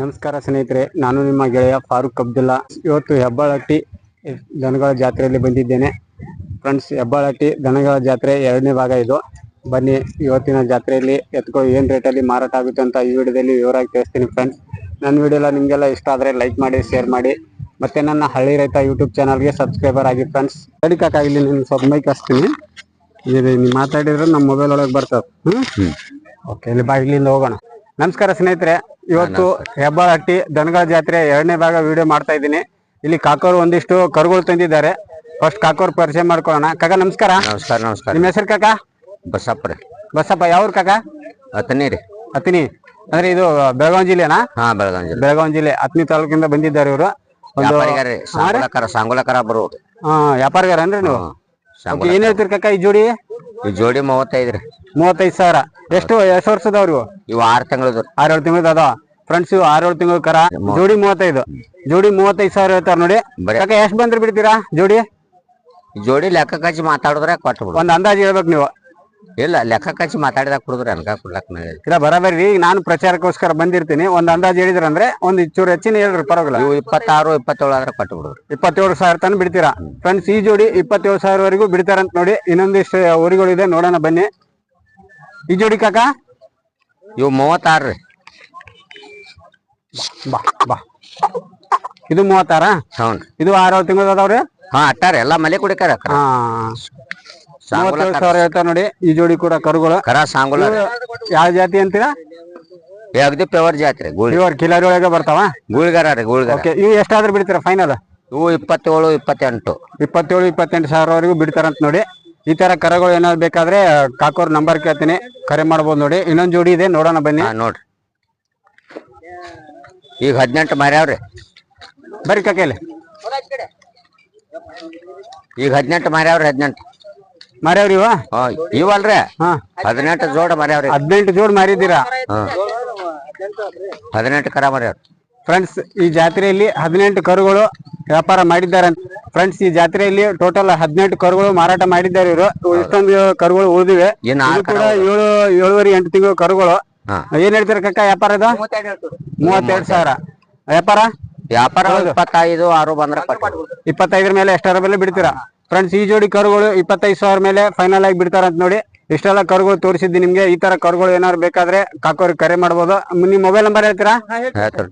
ನಮಸ್ಕಾರ ಸ್ನೇಹಿತರೆ ನಾನು ನಿಮ್ಮ ಗೆಳೆಯ ಫಾರೂಕ್ ಅಬ್ದುಲ್ಲಾ. ಇವತ್ತು ಹೆಬ್ಬಾಳಟ್ಟಿ ದನಗಳ ಜಾತ್ರೆಯಲ್ಲಿ ಬಂದಿದ್ದೇನೆ. ಫ್ರೆಂಡ್ಸ್ ಹೆಬ್ಬಾಳಟ್ಟಿ ದನಗಳ ಜಾತ್ರೆ ಎರಡನೇ ಭಾಗ ಇದು. ಬನ್ನಿ ಇವತ್ತಿನ ಜಾತ್ರೆಯಲ್ಲಿ ಎತ್ಕೊಂಡು ಏನು ರೇಟಲ್ಲಿ ಮಾರಾಟ ಆಗುತ್ತೆ ಅಂತ ಈ ವಿಡಿಯೋದಲ್ಲಿ ವಿವರವಾಗಿ ತಿಳಿಸ್ತೀನಿ ಫ್ರೆಂಡ್ಸ್. ನನ್ನ ವಿಡಿಯೋ ಎಲ್ಲ ನಿಮಗೆಲ್ಲ ಇಷ್ಟ ಆದರೆ ಲೈಕ್ ಮಾಡಿ ಶೇರ್ ಮಾಡಿ. ಮತ್ತೆ ನನ್ನ ಹಳ್ಳಿ ರೈತ ಯೂಟ್ಯೂಬ್ ಚಾನಲ್ಗೆ ಸಬ್ಸ್ಕ್ರೈಬರ್ ಆಗಿ ಫ್ರೆಂಡ್ಸ್. ಕಡಿಕಾಕ ಇಲ್ಲಿ ನಾನು ಸ್ವಲ್ಪ ಮೈಕ್ ಹಚ್ತೀನಿ. ಇದು ನೀವು ಮಾತಾಡಿದ್ರೆ ನಮ್ಮ ಮೊಬೈಲ್ ಒಳಗೆ ಬರ್ತದೆ ಹ್ಞೂ ಓಕೆ ಇಲ್ಲಿ ಬಾಗಿಲಿಂದ ಹೋಗೋಣ. ನಮಸ್ಕಾರ ಸ್ನೇಹಿತರೆ ಇವತ್ತು ಹೆಬ್ಬಾಳಟ್ಟಿ ದನಗಳ ಜಾತ್ರೆ ಎರಡನೇ ಭಾಗ ವಿಡಿಯೋ ಮಾಡ್ತಾ ಇದ್ದೀನಿ. ಇಲ್ಲಿ ಕಾಕೋರು ಒಂದಿಷ್ಟು ಕರುಗಳು ತಂದಿದ್ದಾರೆ. ಫಸ್ಟ್ ಕಾಕೋರ್ ಪರಿಚಯ ಮಾಡ್ಕೊಳ್ಳೋಣ. ಕಾಕ ನಮಸ್ಕಾರ. ನಮಸ್ಕಾರ ನಮಸ್ಕಾರ. ನಿಮ್ಮ ಹೆಸರು ಕಾಕ? ಬಸಪ್ಪ ರೀ. ಬಸಪ್ಪ ಯಾವ್ರು ಕಾಕ? ಅತನಿ ರೀ. ಅತಿನಿ ಅಂದ್ರೆ ಇದು ಬೆಳಗಾವಿ ಜಿಲ್ಲೆನಾ? ಹಾ ಬೆಳಗಾವಿ ಜಿಲ್ಲೆ. ಬೆಳಗಾವಿ ಜಿಲ್ಲೆ ಅತ್ನಿ ತಾಲೂಕಿಂದ ಬಂದಿದ್ದಾರೆ ಇವರು. ಒಂದು ವ್ಯಾಪಾರಿಗಾರ ರೀ ಸಾಂಗುಲಕರ ಹಾ ಅಂದ್ರೆ ನೀವು? ಸಾಂಗುಲ Okay, ಏನ್ ಹೇಳ್ತೀರಿ ಕಾಕ ಈ ಜೋಡಿ? ಈ ಜೋಡಿ ಮೂವತ್ತೈದು ರೀ. ಮೂವತ್ತೈದು ಸಾವಿರ. ಎಷ್ಟು ಎಷ್ಟು ಅವ್ರಿಗೂ? ಇವು ಆರು ತಿಂಗಳದು. ಆರೇಳು ತಿಂಗಳದ ಅದ. ಫ್ರೆಂಡ್ಸ್ ಇವು ಆರೇಳು ತಿಂಗಳ ಕರ. ಜೋಡಿ ಮೂವತ್ತೈದು. ಜೋಡಿ ಮೂವತ್ತೈದು ಸಾವಿರ ಹೇಳ್ತಾರ ನೋಡಿ. ಬರೀ- ಎಷ್ಟು ಎಷ್ಟ್ ಬಂದ್ರೆ ಬಿಡ್ತೀರಾ ಜೋಡಿ? ಜೋಡಿ ಲೆಕ್ಕ ಕಚ್ಚಿ ಮಾತಾಡಿದ್ರೆ ಕೊಟ್ಟು ಬಿಡು. ಒಂದ್ ಅಂದಾಜು ಹೇಳ್ಬೇಕು ನೀವು. ಇಲ್ಲ ಲೆಕ್ಕ ಕಚ್ಚಿ ಮಾತಾಡಿದಾಗ ಕುಡಿದ್ರೆ ಅನ್ಕ ಕೊಡ್ಲಕ್ ಇಲ್ಲ ಬರಾಬರಿ ಈಗ ನಾನು ಪ್ರಚಾರಕ್ಕೋಸ್ಕರ ಬಂದಿರ್ತೀನಿ. ಒಂದ್ ಹೇಳಿದ್ರೆ ಅಂದ್ರೆ ಒಂದ್ ಚೂರು ಹೆಚ್ಚಿನ ಹೇಳ್ರಿ ಪರವಾಗಿಲ್ಲ. ಇವು ಇಪ್ಪತ್ತಾರು ಇಪ್ಪತ್ತೇಳು ಆದ್ರೆ ಕೊಟ್ಟು ಬಿಡುದು. ಇಪ್ಪತ್ತೇಳು ಸಾವಿರ ತನಕ ಬಿಡ್ತೀರಾ? ಫ್ರೆಂಡ್ಸ್ ಈ ಜೋಡಿ ಇಪ್ಪತ್ತೇಳು ಸಾವಿರವರೆಗೂ ಬಿಡ್ತಾರಂತ ನೋಡಿ ಇನ್ನೊಂದಿಷ್ಟು ಊರಿಗಳು ಇದೆ ನೋಡೋಣ ಬನ್ನಿ. ಈ ಜೋಡಿ ಕಾಕ? ಇವು ಮೂವತ್ತಾರು ರೀ. ಬಾ ಬಾ. ಇದು ಮೂವತ್ತಾರ? ಹ್ಞೂ ರೀ. ಇದು ಆರು ತಿಂಗಳು ಅದಾವ್ರಿ ಹಾ ಅಟ್ಟಾರ ಎಲ್ಲಾ ಮಲೆ ಕುಡಿಕಾರ ಹಾ. ಮೂವತ್ತೇಳು ಸಾವಿರ ಹೇಳ್ತಾರ ನೋಡಿ ಈ ಜೋಡಿ ಕೂಡ ಕರುಗಳು. ಕರ ಸಾಂಗುಲ ಯಾವ ಜಾತಿ ಅಂತೀರಾ? ಏ ಅಗದಿ ಜಾತಿ ಜಾತ್ರೆ ಗುಳ್. ಇವ್ರ ಕಿಲಾರಿ ಒಳಗೆ ಬರ್ತಾವ? ಗುಳ್ಗಾರ ರೀ ಗುಳ್ಗಾರ. ಓಕೆ ಇವು ಎಷ್ಟಾದ್ರೂ ಬಿಡ್ತೀರಾ ಫೈನಲ್ ಇವು ಇಪ್ಪತ್ತೇಳು ಇಪ್ಪತ್ತೆಂಟು. ಇಪ್ಪತ್ತೇಳು ಇಪ್ಪತ್ತೆಂಟು ಸಾವಿರವರೆಗೂ ಬಿಡ್ತಾರಂತ ನೋಡಿ. ಈ ತರ ಕರಗಳು ಏನಾದ್ರು ಬೇಕಾದ್ರೆ ಕಾಕೋರ್ ನಂಬರ್ ಕೇಳ್ತೀನಿ. ಕರೆ ಮಾಡ್ಬೋದು ನೋಡಿ. ಇನ್ನೊಂದ್ ಜೋಡಿ ಇದೆ ನೋಡೋಣ ಬನ್ನಿ. ಹಾ ನೋಡ್ರಿ. ಈಗ ಹದಿನೆಂಟು ಮಾರ್ಯಾವ್ರಿ. ಬರ್ರಿ ಕಾಕೇಲಿ ಈಗ ಹದಿನೆಂಟು ಮಾರ್ಯಾವ್ರಿ ಹದಿನೆಂಟು. ಮಾರ್ಯಾವ್ರಿ ಇವ? ಹಾ ಇವಲ್ರಿ. ಹಾ. ಹದಿನೆಂಟು ಜೋಡ ಮಾರ್ಯಾವ್ರಿ. ಹದಿನೆಂಟು ಜೋಡ್ ಮಾರಿದ್ದೀರಾ? ಹಾ. ಹದಿನೆಂಟು ಕರ ಮಾರ್ಯಾವ್ರಿ. ಫ್ರೆಂಡ್ಸ್ ಈ ಜಾತ್ರೆಯಲ್ಲಿ ಹದಿನೆಂಟು ಕರುಗಳು ವ್ಯಾಪಾರ ಮಾಡಿದ್ದಾರೆ ಫ್ರೆಂಡ್ಸ್ ಈ ಜಾತ್ರೆಯಲ್ಲಿ ಟೋಟಲ್ ಹದಿನೆಂಟು ಕರುಗಳು ಮಾರಾಟ ಮಾಡಿದ್ದಾರೆ ಇವರು. ಇಷ್ಟೊಂದು ಕರುಗಳು ಉಳಿದಿವೆ. ಕೂಡ ಏಳು ಏಳುವರೆ ಎಂಟು ತಿಂಗಳು ಕರುಗಳು. ಏನ್ ಹೇಳ್ತೀರ ಕಕ್ಕ ವ್ಯಾಪಾರ ಇದು? ಮೂವತ್ತೆರಡು ಸಾವಿರ. ವ್ಯಾಪಾರ? ವ್ಯಾಪಾರ ಇಪ್ಪತ್ತೈದು ಆರು ಬಂದ್ರೆ ಇಪ್ಪತ್ತೈದರ ಮೇಲೆ ಎಷ್ಟರ ಮೇಲೆ ಬಿಡ್ತೀರಾ? ಫ್ರೆಂಡ್ಸ್ ಈ ಜೋಡಿ ಕರುಗಳು ಇಪ್ಪತ್ತೈದು ಸಾವಿರ ಮೇಲೆ ಫೈನಲ್ ಆಗಿ ಬಿಡ್ತಾರಂತ ನೋಡಿ. ಇಷ್ಟೆಲ್ಲ ಕರುಗಳು ತೋರಿಸಿದ್ದಿ ನಿಮ್ಗೆ. ಈ ತರ ಕರುಗಳು ಏನಾದ್ರು ಬೇಕಾದ್ರೆ ಕಾಕೋರಿಗೆ ಕರೆ ಮಾಡ್ಬೋದು. ನಿಮ್ ಮೊಬೈಲ್ ನಂಬರ್ ಹೇಳ್ತಾರೆ?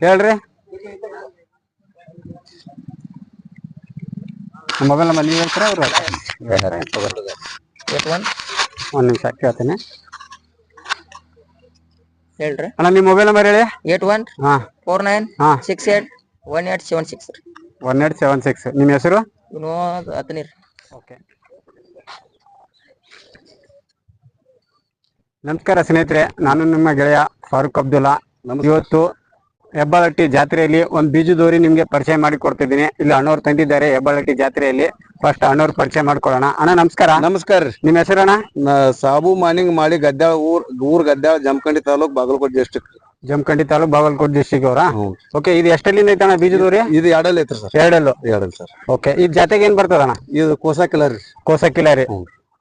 ಹೇಳ್ರಿ. ಮೊಬೈಲ್ ನಂಬರ್ ನೀವು ಹೇಳ್ತೀರಾ ಅವ್ರು ಒಂದ್ ನಿಮಿಷ ಕೇಳ್ತೀನಿ. ಹೇಳ್ರಿ. ಅಣ್ಣ ನಿಮ್ಮ ಮೊಬೈಲ್ ನಂಬರ್ ಹೇಳಿ. Eight one? ಹಾಂ. Four nine? ಹಾಂ. Six eight? One eight seven six. One eight seven six. ನಿಮ್ಮ ಹೆಸರು? ವಿನೋದ್ ಹತ್ತನೀರ್ ಓಕೆ. ನಮಸ್ಕಾರ ಸ್ನೇಹಿತರೆ ನಾನು ನಿಮ್ಮ ಗೆಳೆಯ ಫಾರೂಕ್ ಅಬ್ದುಲ್ಲಾ. ಇವತ್ತು ಹೆಬ್ಬಾಳಟ್ಟಿ ಜಾತ್ರೆಯಲ್ಲಿ ಒಂದು ಬೀಜದೋರಿ ನಿಮ್ಗೆ ಪರಿಚಯ ಮಾಡಿ ಕೊಡ್ತಿದ್ದೀನಿ. ಇಲ್ಲಿ ಅಣ್ಣವ್ರು ತಂದಿದ್ದಾರೆ ಹೆಬ್ಬಾಳಟ್ಟಿ ಜಾತ್ರೆಯಲ್ಲಿ. ಫಸ್ಟ್ ಅಣ್ಣವ್ರು ಪರಿಚಯ ಮಾಡ್ಕೊಳ್ಳೋಣ. ಅಣ್ಣ ನಮಸ್ಕಾರ. ನಮಸ್ಕಾರ. ರೀ ನಿಮ್ಮ ಹೆಸರಣ್ಣ? ಸಾಬು ಮಾನಿಂಗ್ ಮಾಡಿ ಗದ್ದೆ ಊರ್ ಊರ್ ಗದ್ದೆ ಜಮಖಂಡಿ ತಾಲೂಕ್ ಬಾಗಲಕೋಟೆ ಡಿಸ್ಟ್ರಿಕ್ಟ್ ಜಮಖಂಡಿ ತಾಲೂಕ್ ಬಾಗಲಕೋಟೆ ಡಿಸ್ಟಿಕ್ ಅವರ? ಓಕೆ ಇದು ಎಷ್ಟಲ್ಲಿಂದ ಐತಣ್ಣ ಬೀಜದೋರಿ ಇದು ಎರಡಲ್ಲಿ ಐತ್ರಿ ಸರ್. ಎರಡಲ್ಲು? ಎರಡಲ್ಲಿ ಸರ್. ಓಕೆ ಇದ್ ಜಾತೆಗೆ ಏನ್ ಬರ್ತದಣ್ಣ? ಇದು ಕೋಸಾ ಕಿಲಾರಿ. ಕೋಸ ಕಿಲಾರಿ.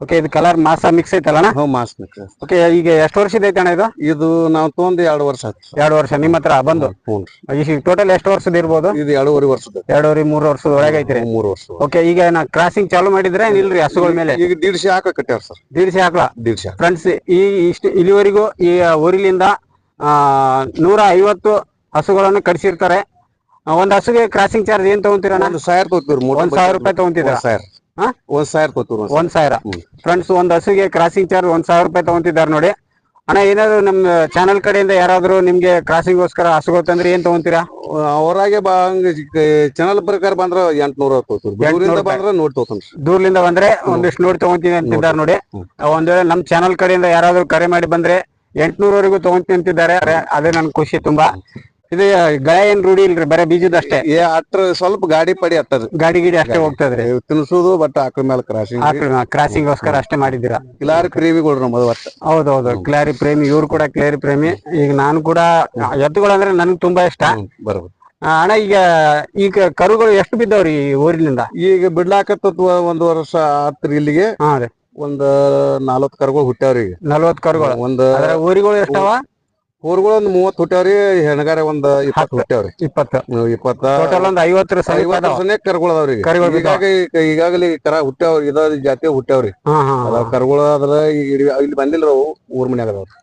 ಓಕೆ ಇದು ಕಲರ್ ಮಾಸ ಮಿಕ್ಸ್ ಐತಲ್ಲ ಹ್ಞೂ ಮಾಸ್ ಮಿಕ್ಸ್ ಓಕೆ ಈಗ ಎಷ್ಟು ವರ್ಷದ ಅಣ್ಣ ಇದು? ಇದು ನಾವು ತೊಗೊಂಡು ಎರಡು ವರ್ಷ ಆಯ್ತು ಸರ್. ಎರಡು ವರ್ಷ ನಿಮ್ಮ ಹತ್ರ ಬಂದು? ಹ್ಞೂ ಈಗ ಟೋಟಲ್ ಎಷ್ಟು ವರ್ಷದ ಇರ್ಬೋದು? ಇದು ಎರಡೂವರೆ ವರ್ಷದ ಎರಡೂವರೆ ಮೂರು ವರ್ಷದ ಒಳಗೆ ಐತ್ರಿ ಮೂರು ವರ್ಷ ಓಕೆ ಈಗ ನಾ ಕ್ರಾಸಿಂಗ್ ಚಾಲು ಮಾಡಿದ್ರೆ ಇಲ್ರಿ ಹಸುಗಳ ಮೇಲೆ? ಈಗ ದೀಡ್ಸಿ ಹಾಕ ಕಟ್ಟ್ಯಾರ ಸರ್. ದೀಡ್ಸಿ ಹಾಕ್ಲಾ? ದೀಡ್ಸಿ ಫ್ರೆಂಡ್ಸ್ ಈ ಇಷ್ಟು ಇಲ್ಲಿವರೆಗೂ ಈ ಊರಿಲಿಂದ ಆ ನೂರ ಐವತ್ತು ಹಸುಗಳನ್ನು ಕಡಿಸಿರ್ತಾರೆ ಒಂದ್ ಹಸುಗೆ ಕ್ರಾಸಿಂಗ್ ಚಾರ್ಜ್ ಏನ್ ತಗೊಂತೀರ ಒಂದ್ ಸಾವಿರ ತೊಗೊತೀವ್ರಿ ಮೂರ್ ಒಂದ್ ಸಾವಿರ ರೂಪಾಯಿ ತಗೊಂತಿದ್ರ ಸಾವಿರ. ಹಾ? ಒಂದ್ ಸಾವಿರ ತೊಗೊತೀವ್ರಿ ಒಂದ್ ಸಾವಿರ. ಫ್ರೆಂಡ್ಸ್ ಒಂದ್ ಹಸುಗೆ ಕ್ರಾಸಿಂಗ್ ಚಾರ್ಜ್ ಒಂದ್ ಸಾವಿರ ರೂಪಾಯಿ ತಗೊಂತಿದ್ದಾರೆ ನೋಡಿ. ಅಣ್ಣ ಏನಾದ್ರು ನಮ್ಮ ಚಾನಲ್ ಕಡೆಯಿಂದ ಯಾರಾದ್ರೂ ನಿಮ್ಗೆ ಕ್ರಾಸಿಂಗ್ ಗೋಸ್ಕರ ಹಸುಗೋತಂದ್ರೆ ಏನ್ ತಗೊಂತೀರಾ? ಅವರಾಗೆ ಚಾನಲ್ ಪ್ರಕಾರ ಬಂದ್ರ ಎಂಟ್ನೂರ ತೊಗೊತೀವ್ರಿ ದೂರಿಂದ ಬಂದ್ರ ನೋಡ್ ತೊಗೊತಾನ್ರಿ ದೂರ್ಲಿಂದ ಬಂದ್ರೆ ಒಂದಿಷ್ಟು ನೋಡಿ ತಗೊಂತೀನಿ ಅಂತಿದ್ದಾರೆ ನೋಡಿ. ಒಂದ್ ವೇಳೆ ನಮ್ ಚಾನಲ್ ಕಡೆಯಿಂದ ಯಾರಾದ್ರೂ ಕರೆ ಮಾಡಿ ಬಂದ್ರೆ ಎಂಟ್ನೂರವರೆಗೂ ತಗೊಂತೀನಿ ಅಂತಿದ್ದಾರೆ. ಅದೇ ನನ್ ಖುಷಿ ತುಂಬಾ. ಇದು ಗಳ ಏನ್ ರೂಢಿ ಇಲ್ರಿ? ಬರೇ ಬೀಜದಷ್ಟೇ ಏ ಅಟ್ರ ಸ್ವಲ್ಪ ಗಾಡಿ ಪಡಿ ಹತ್ತದ ಗಾಡಿ ಗಿಡಿ ಅಷ್ಟೇ ಹೋಗ್ತದ್ರಿ? ತಿನ್ಸುದು ಬಟ್ ಆಕಳ ಮೇಲೆ ಕ್ರಾಸಿಂಗ್ ಕ್ರಾಸಿಂಗ್ ಗೋಸ್ಕರ ಅಷ್ಟೇ ಮಾಡಿದ್ದೀರಾ? ಕ್ಲಾರಿ ಪ್ರೇಮಿಗಳು ನಮ್ಮದು ಒಟ್ಟು ಹೌದೌದು ಕ್ಲಾರಿ ಪ್ರೇಮಿ ಇವ್ರು ಕೂಡ ಕ್ಲಾರಿ ಪ್ರೇಮಿ. ಈಗ ನಾನು ಕೂಡ ಎತ್ತುಗಳಂದ್ರೆ ನನ್ಗೆ ತುಂಬಾ ಇಷ್ಟ. ಬರ್ಬೋದು ಅಣ್ಣ ಈಗ ಈಗ ಕರುಗಳು ಎಷ್ಟು ಬಿದ್ದವ್ರಿ ಈ ಊರಿನಿಂದ? ಈಗ ಬಿಡ್ಲಾಕತ್ತ ಒಂದ್ ವರ್ಷ ಆತ್ರಿ ಇಲ್ಲಿಗೆ. ಒಂದ್ ನಾಲ್ವತ್ ಕರುಗಳು ಹುಟ್ಟ್ಯಾವ್ರಿ ಈಗ. ನಲ್ವತ್ ಕರುಗಳು. ಒಂದ್ ಅದ್ರ ಊರಿಗಳು ಎಷ್ಟವ ಊರುಗಳು ಒಂದ್ ಮೂವತ್ ಹುಟ್ಟ್ಯಾವ್ರಿ ಹೆಣಗಾರ ಒಂದ್ ಇಪ್ಪತ್ ಹುಟ್ಟ್ಯಾವ್ರಿ ಇಪ್ಪತ್ತು. ಇಪ್ಪತ್ತ ಟೋಟಲ್ ಒಂದ್ ಐವತ್ತರ ಐವತ್ತು. ವರ್ಷನೇ ಕರ್ಗಳು ಅದಾವ್ರಿ. ಈಗ. ಕರುಗಳು ಈಗಾಗ ಈಗಾಗಲೇ ಕರ ಹುಟ್ಟ್ಯಾವ್ರಿ ಇದ ಜಾತಿ ಹುಟ್ಟ್ಯಾವ್ರಿ ಅದಾವ ಕರುಗಳು ಅದ್ರ ಇಲ್ಲಿ- ಬಂದಿಲ್ಲ ಅವು ಊರ್ ಮನ್ಯಾಗ ಅದಾವ್ರಿ.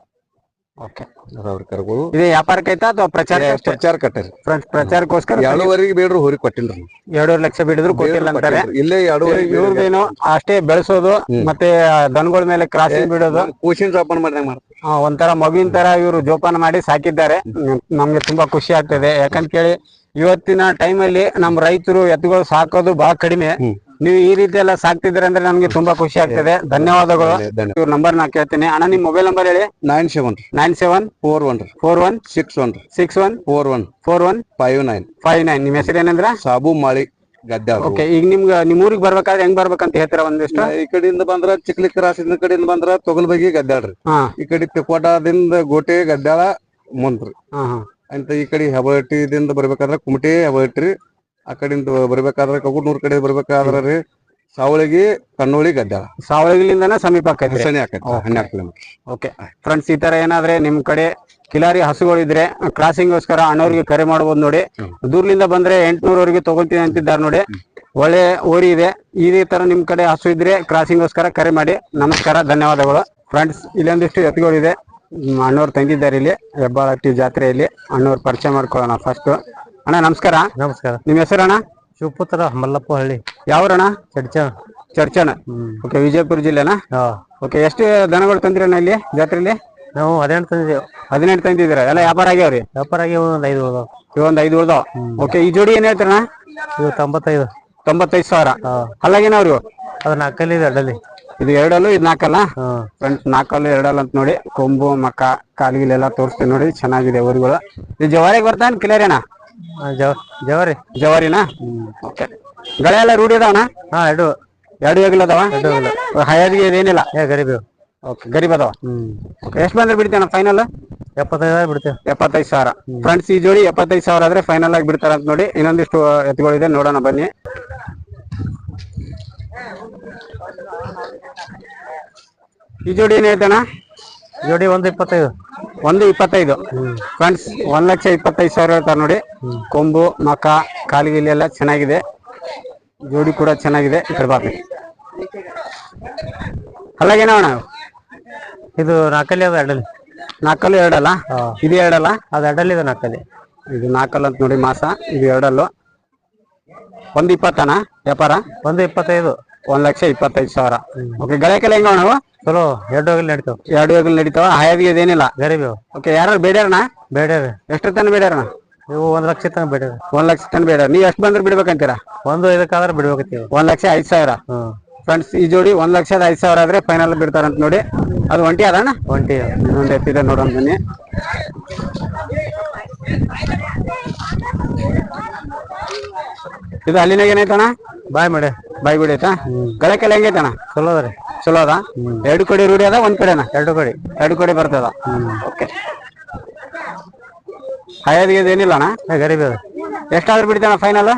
ಅದಾವ್ರಿ ಕರುಗಳು. ಇದು ವ್ಯಾಪಾರಕ್ಕೆ ಐತಾ ಅಥವಾ ಪ್ರಚಾರ ಪ್ರಚಾರ ಕಟ್ಟರಿ. ಪ್ರಚಾರಕ್ಕೋಸ್ಕರ ಎರಡೂವರೆಗೆ ಬೇಡ್ರಿ ಹೋರಿ ಕೊಟ್ಟಿಲ್ರಿ. ಎರಡೂವರೆ ಲಕ್ಷ ಬಿಡಿದ್ರು ಕೊಟ್ಟಿಲ್ಲ ಅಂತಾರೆ. ಇಲ್ಲೇ ಎರಡೂವರೆ ಏನೋ ಅಷ್ಟೇ ಬೆಳೆಸೋದು ಮತ್ತೆ ದನಗಳ ಮೇಲೆ ಕ್ರಾಸಿಂಗ್ ಬಿಡೋದು. ಕೂಸಿನ ಸಾಪನ್ ಮಾಡ್ದಂಗ ಮಾಡ್ತಾರೆ ಆ, ಒಂಥರ ಮಗುವಿನ ತರ ಇವರು ಜೋಪಾನ ಮಾಡಿ ಸಾಕಿದ್ದಾರೆ. ನಮ್- ನಮ್ಗೆ ತುಂಬಾ ಖುಷಿ ಆಗ್ತದೆ. ಯಾಕಂತ ಕೇಳಿ ಇವತ್ತಿನ ಟೈಮಲ್ಲಿ ನಮ್ ರೈತರು ಎತ್ತುಗಳು ಸಾಕೋದು ಬಹಳ ಕಡಿಮೆ. ನೀವು ಈ ರೀತಿ ಎಲ್ಲ ಸಾಕ್ತಿದ್ರೆ ಅಂದ್ರೆ ನಮ್ಗೆ ತುಂಬಾ ಖುಷಿ ಆಗ್ತದೆ. ಧನ್ಯವಾದಗಳು. ಇವ್ರ ನಂಬರ್ ನಾ ಕೇಳ್ತೀನಿ. ಅಣ್ಣ ನಿಮ್ ಮೊಬೈಲ್ ನಂಬರ್ ಹೇಳಿ. Nine seven nine seven four one four one six one six one four one four one five nine five nine ನಿಮ್ ಹೆಸರು ಏನಂದ್ರ? ಸಾಬು ಮಾಳಿ. ಗದ್ದೆ ಓಕೆ ಈಗ ನಿಮ್ಗೆ ನಿಮ್ ಊರಿಗೆ ಬರ್ಬೇಕಾದ್ರೆ ಹೆಂಗ್ ಬರ್ಬೇಕಂತ ಹೇಳ್ತೀರಾ ಒಂದಿಷ್ಟು? ಈ ಕಡೆಯಿಂದ ಬಂದ್ರ ಚಿಕ್ಲಿ ಕ್ರಾಸಿನ ಕಡೆಯಿಂದ ಬಂದ್ರ ತೊಗಲ್ ಬಗಿ ಗದ್ದಾಳ್ರಿ ಹಾ. ಈ ಕಡೆ ತಿಕೋಟದಿಂದ ಗೋಟೆ ಗದ್ದಾಳ ಮುಂದ್ರಿ ಹಾ ಹಾ. ಅಂತ ಈ ಕಡೆ ಹೆಬಟ್ಟಿದಿಂದ ಬರ್ಬೇಕಾದ್ರ ಕುಮಟೆ ಹೆಬಟ್ರಿ ಆ ಕಡೆಯಿಂದ ಬರ್ಬೇಕಾದ್ರ ಕಗುಡ್ನೂರ್ ಕಡೆ ಬರ್ಬೇಕಾದ್ರ ರೀ ಸಾವಳಿಗಿ ಕಣ್ಣೋಳಿ ಗದ್ದಾಳ ಸಾವಳಗಿಲಿಂದನೇ ಸಮೀಪ ಆಕೈತಿ. ಸನಿ ಆಕೈತಿ ಹನ್ನೆರಡು ಕಿಲೋಮೀಟರ್ ಓಕೆ ಫ್ರೆಂಡ್ಸ್ ಈ ತರ ಏನಾದ್ರೆ ನಿಮ್ ಕಡೆ ಕಿಲಾರಿ ಹಸುಗಳಿದ್ರೆ ಕ್ರಾಸಿಂಗ್ ಗೋಸ್ಕರ ಅಣ್ಣವ್ರಿಗೆ ಕರೆ ಮಾಡಬಹುದು ನೋಡಿ. ದೂರ್ಲಿಂದ ಬಂದ್ರೆ ಎಂಟ್ನೂರವರೆಗೆ ತಗೊಳ್ತೀನಿ ಅಂತಿದ್ದಾರೆ ನೋಡಿ. ಒಳ್ಳೆ ಓರಿ ಇದೆ. ಇದೇ ತರ ನಿಮ್ ಕಡೆ ಹಸು ಇದ್ರೆ ಕ್ರಾಸಿಂಗ್ ಗೋಸ್ಕರ ಕರೆ ಮಾಡಿ. ನಮಸ್ಕಾರ ಧನ್ಯವಾದಗಳು. ಫ್ರೆಂಡ್ಸ್ ಇಲ್ಲೊಂದಿಷ್ಟು ಎತ್ತುಗಳಿದೆ ಅಣ್ಣವ್ರು ತಂದಿದ್ದಾರೆ ಇಲ್ಲಿ ಹೆಬ್ಬಾಳಟ್ಟಿ ಜಾತ್ರೆಯಲ್ಲಿ. ಅಣ್ಣವ್ರು ಪರಿಚಯ ಮಾಡ್ಕೊಳ್ಳೋಣ ಫಸ್ಟ್ ಅಣ್ಣ ನಮಸ್ಕಾರ. ನಮಸ್ಕಾರ. ನಿಮ್ ಅಣ್ಣ? ಶಿವಪುತ್ರ ಮಲ್ಲಪ್ಪ ಹಳ್ಳಿ ಯಾವಣ ಚರ್ಚಣ ಚರ್ಚನ ಓಕೆ ವಿಜಯಪುರ ಜಿಲ್ಲೆನಾ? ಓಕೆ ಎಷ್ಟು ದನಗಳು ತಂದಿರಣ್ಣ ಇಲ್ಲಿ ಜಾತ್ರೆಯಲ್ಲಿ ನಾವು ಹದಿನೆಂಟು ತಂದಿದ್ದೇವೆ. ಹದಿನೆಂಟು ತಂದಿದ್ದೀರಾ? ಎಲ್ಲ ವ್ಯಾಪಾರ ಆಗ್ಯಾವ್ರಿ? ವ್ಯಾಪಾರ ಆಗಿ ಒಂದು ಐದು ಉಳ್ದಾವ. ಇವೊಂದ್ ಐದು ಉಳ್ದಾವ್? ಓಕೆ ಈ ಜೋಡಿ ಏನ್ ಹೇಳ್ತಾರಣ್ಣ? ಇವು ತೊಂಬತ್ತೈದು. ತೊಂಬತ್ತೈದು ಸಾವಿರ. ಅಲ್ಲಾಗೇನವ್ರಿ ಅದು ನಾಲ್ಕಲ್ಲಿ ಎರಡಲ್ಲಿ. ಅಡ್ಡಲ್ಲಿ ಇದು ಎರಡಲ್ಲೂ ಇದು ನಾಲ್ಕಲ್ಲ? ಫ್ರಂಟ್ ಫ್ರೆಂಡ್ಸ್ ನಾಲ್ಕಲ್ಲು ಎರಡಲ್ಲ ಅಂತ ನೋಡಿ ಕೊಂಬು ಮಕ್ಕ ಕಾಲ್ಗಿಲೆಲ್ಲ ತೋರಿಸ್ತೀನಿ ನೋಡಿ ಚೆನ್ನಾಗಿದೆ ಊರುಗಳು. ಇದು ಜವಾರಿಗೆ ಬರ್ತಾನೆ ಕಿಲೇರಿನ? ಆ, ಜವ ಜವಾರಿ. ಜವಾರಿನಾ? ಓಕೆ ಗಳೆ ಎಲ್ಲ ರೂಢಿ ಅದಾವಣ್ಣ? ಹಾ ಎರಡು. ಎರಡು ಹೇಗಿಲ್ಲ ಅದಾವ? ಹಯಾದಿಗೆ ಏನಿಲ್ಲ? ಏ ಗರೀಬ್ ಇವು. ಓಕೆ ಗರೀಬ್ ಅದಾವ? ಓಕೆ ಎಷ್ಟು ಬಂದ್ರೆ ಬಿಡ್ತೇನೆ ಫೈನಲ್ ಎಪ್ಪತ್ತೈದು ಬಿಡ್ತೇವೆ. ಎಪ್ಪತ್ತೈದು ಸಾವಿರ. ಫ್ರೆಂಡ್ಸ್ ಈ ಜೋಡಿ ಎಪ್ಪತ್ತೈದು ಸಾವಿರ ಆದ್ರೆ ಫೈನಲ್ ಆಗಿ ಬಿಡ್ತಾರ ಅಂತ ನೋಡಿ ಇನ್ನೊಂದಿಷ್ಟು ಎತ್ತುಗಳಿದೆ ನೋಡೋಣ ಬನ್ನಿ. ಈ ಜೋಡಿ ಏನ್ ಹೇಳ್ತಾನ ಜೋಡಿ ಒಂದು ಇಪ್ಪತ್ತೈದು. ಒಂದು ಇಪ್ಪತ್ತೈದು. ಫ್ರೆಂಡ್ಸ್ ಒಂದ್ ಲಕ್ಷ ಇಪ್ಪತ್ತೈದು ಸಾವಿರ ಹೇಳ್ತಾರೆ ನೋಡಿ. ಕೊಂಬು ಮಕ ಕಾಲಿಗಿಲಿ ಎಲ್ಲ ಚೆನ್ನಾಗಿದೆ. ಜೋಡಿ ಕೂಡ ಚೆನ್ನಾಗಿದೆ. ಈ ಕಡೆ ಬಾಪಿ ಅಲ್ಲಾಗೇನವಣ ಇದು ನಾಲ್ಕಲ್ಲಿ ಅದ ಅಡ್ಡಲ್ಲಿ ನಾಲ್ಕಲ್ಲು ಎರಡಲ್ಲ? ಇದು ಎರಡಲ್ಲ? ಅದು ಅಡಲ್ ಇದೆ ನಾಕಲಿ ಇದು ನಾಕಲ್ ಅಂತ ನೋಡಿ ಮಾಸ. ಇದು ಎರಡಲ್ಲು. ಒಂದ್ ಇಪ್ಪತ್ತನ ವ್ಯಾಪಾರ? ಒಂದ್ ಇಪ್ಪತ್ತೈದು. ಒಂದ್ ಲಕ್ಷ ಇಪ್ಪತ್ತೈದು ಸಾವಿರ. ಓಕೆ ಗಳಕ್ಕೆಲ್ಲ ಹೆಂಗ ನಾವು? ಚಲೋ ಎರಡು ಹೋಗಲಿ ನಡೀತಾವ. ಎರಡು ಹೋಗಲ್ ನಡೀತಾವ ಹಾಯಾಗಿ ಅದೇನಿಲ್ಲ ಗರಿಬಿ. ಓಕೆ ಯಾರು ಬೇಡ್ಯಾರಣ ಬೇಡ ರೀ ಎಷ್ಟು ತನ ಬೇಡ್ಯಾರಣ ನೀವು ಒಂದ್ ಲಕ್ಷ ತನ ಬೇಡ. ಒಂದ್ ಲಕ್ಷ ತನ ಬೇಡ ನೀವ್ ಎಷ್ಟು ಬಂದ್ರೆ ಬಿಡ್ಬೇಕಂತೀರಾ? ಒಂದು ಇದಕ್ಕಾದ್ರೆ ಬಿಡ್ಬೇಕಂತೀವಿ ಒಂದ್ ಲಕ್ಷ ಐದ್ ಸಾವಿರ. ಹ್ಮ್. ಫ್ರೆಂಡ್ಸ್ ಈ ಜೋಡಿ ಒಂದ್ ಲಕ್ಷದ ಐದ್ ಸಾವಿರ ಆದ್ರೆ ಫೈನಲ್ ಬಿಡ್ತಾರಂತ ನೋಡಿ. ಅದು ಒಂಟಿ ಅದಣ್ಣ ಒಂಟಿ ಇನ್ನೊಂದು ಎತ್ತಿದೆ ನೋಡೋಣ ಬನ್ನಿ. ಇದು ಅಲ್ಲಿನಾಗ ಏನಾಯ್ತಣ್ಣ ಬಾಯ್ ಮಾಡಿ. ಬಾಯ್ ಬಿಡಿ ಆಯ್ತಾ? ಗಳಕ್ಕೆಲ್ಲ ಹೆಂಗೈತಣ ಚಲೋ ಅದ ರೀ. ಚಲೋ ಅದ? ಎರಡು ಕೋಡಿ ರೂಢಿ ಅದ ಒಂದ್ ಅಣ್ಣ ಎರಡು ಕೋಡಿ. ಎರಡು ಕೋಡಿ ಬರ್ತದ? ಓಕೆ. ಹಯಾದಿಗೆ ಏನಿಲ್ಲ ಅಣ್ಣ ಗರೀಬ್ ಅದು. ಎಷ್ಟಾದ್ರೂ ಬಿಡ್ತಾನ ಫೈನಲ್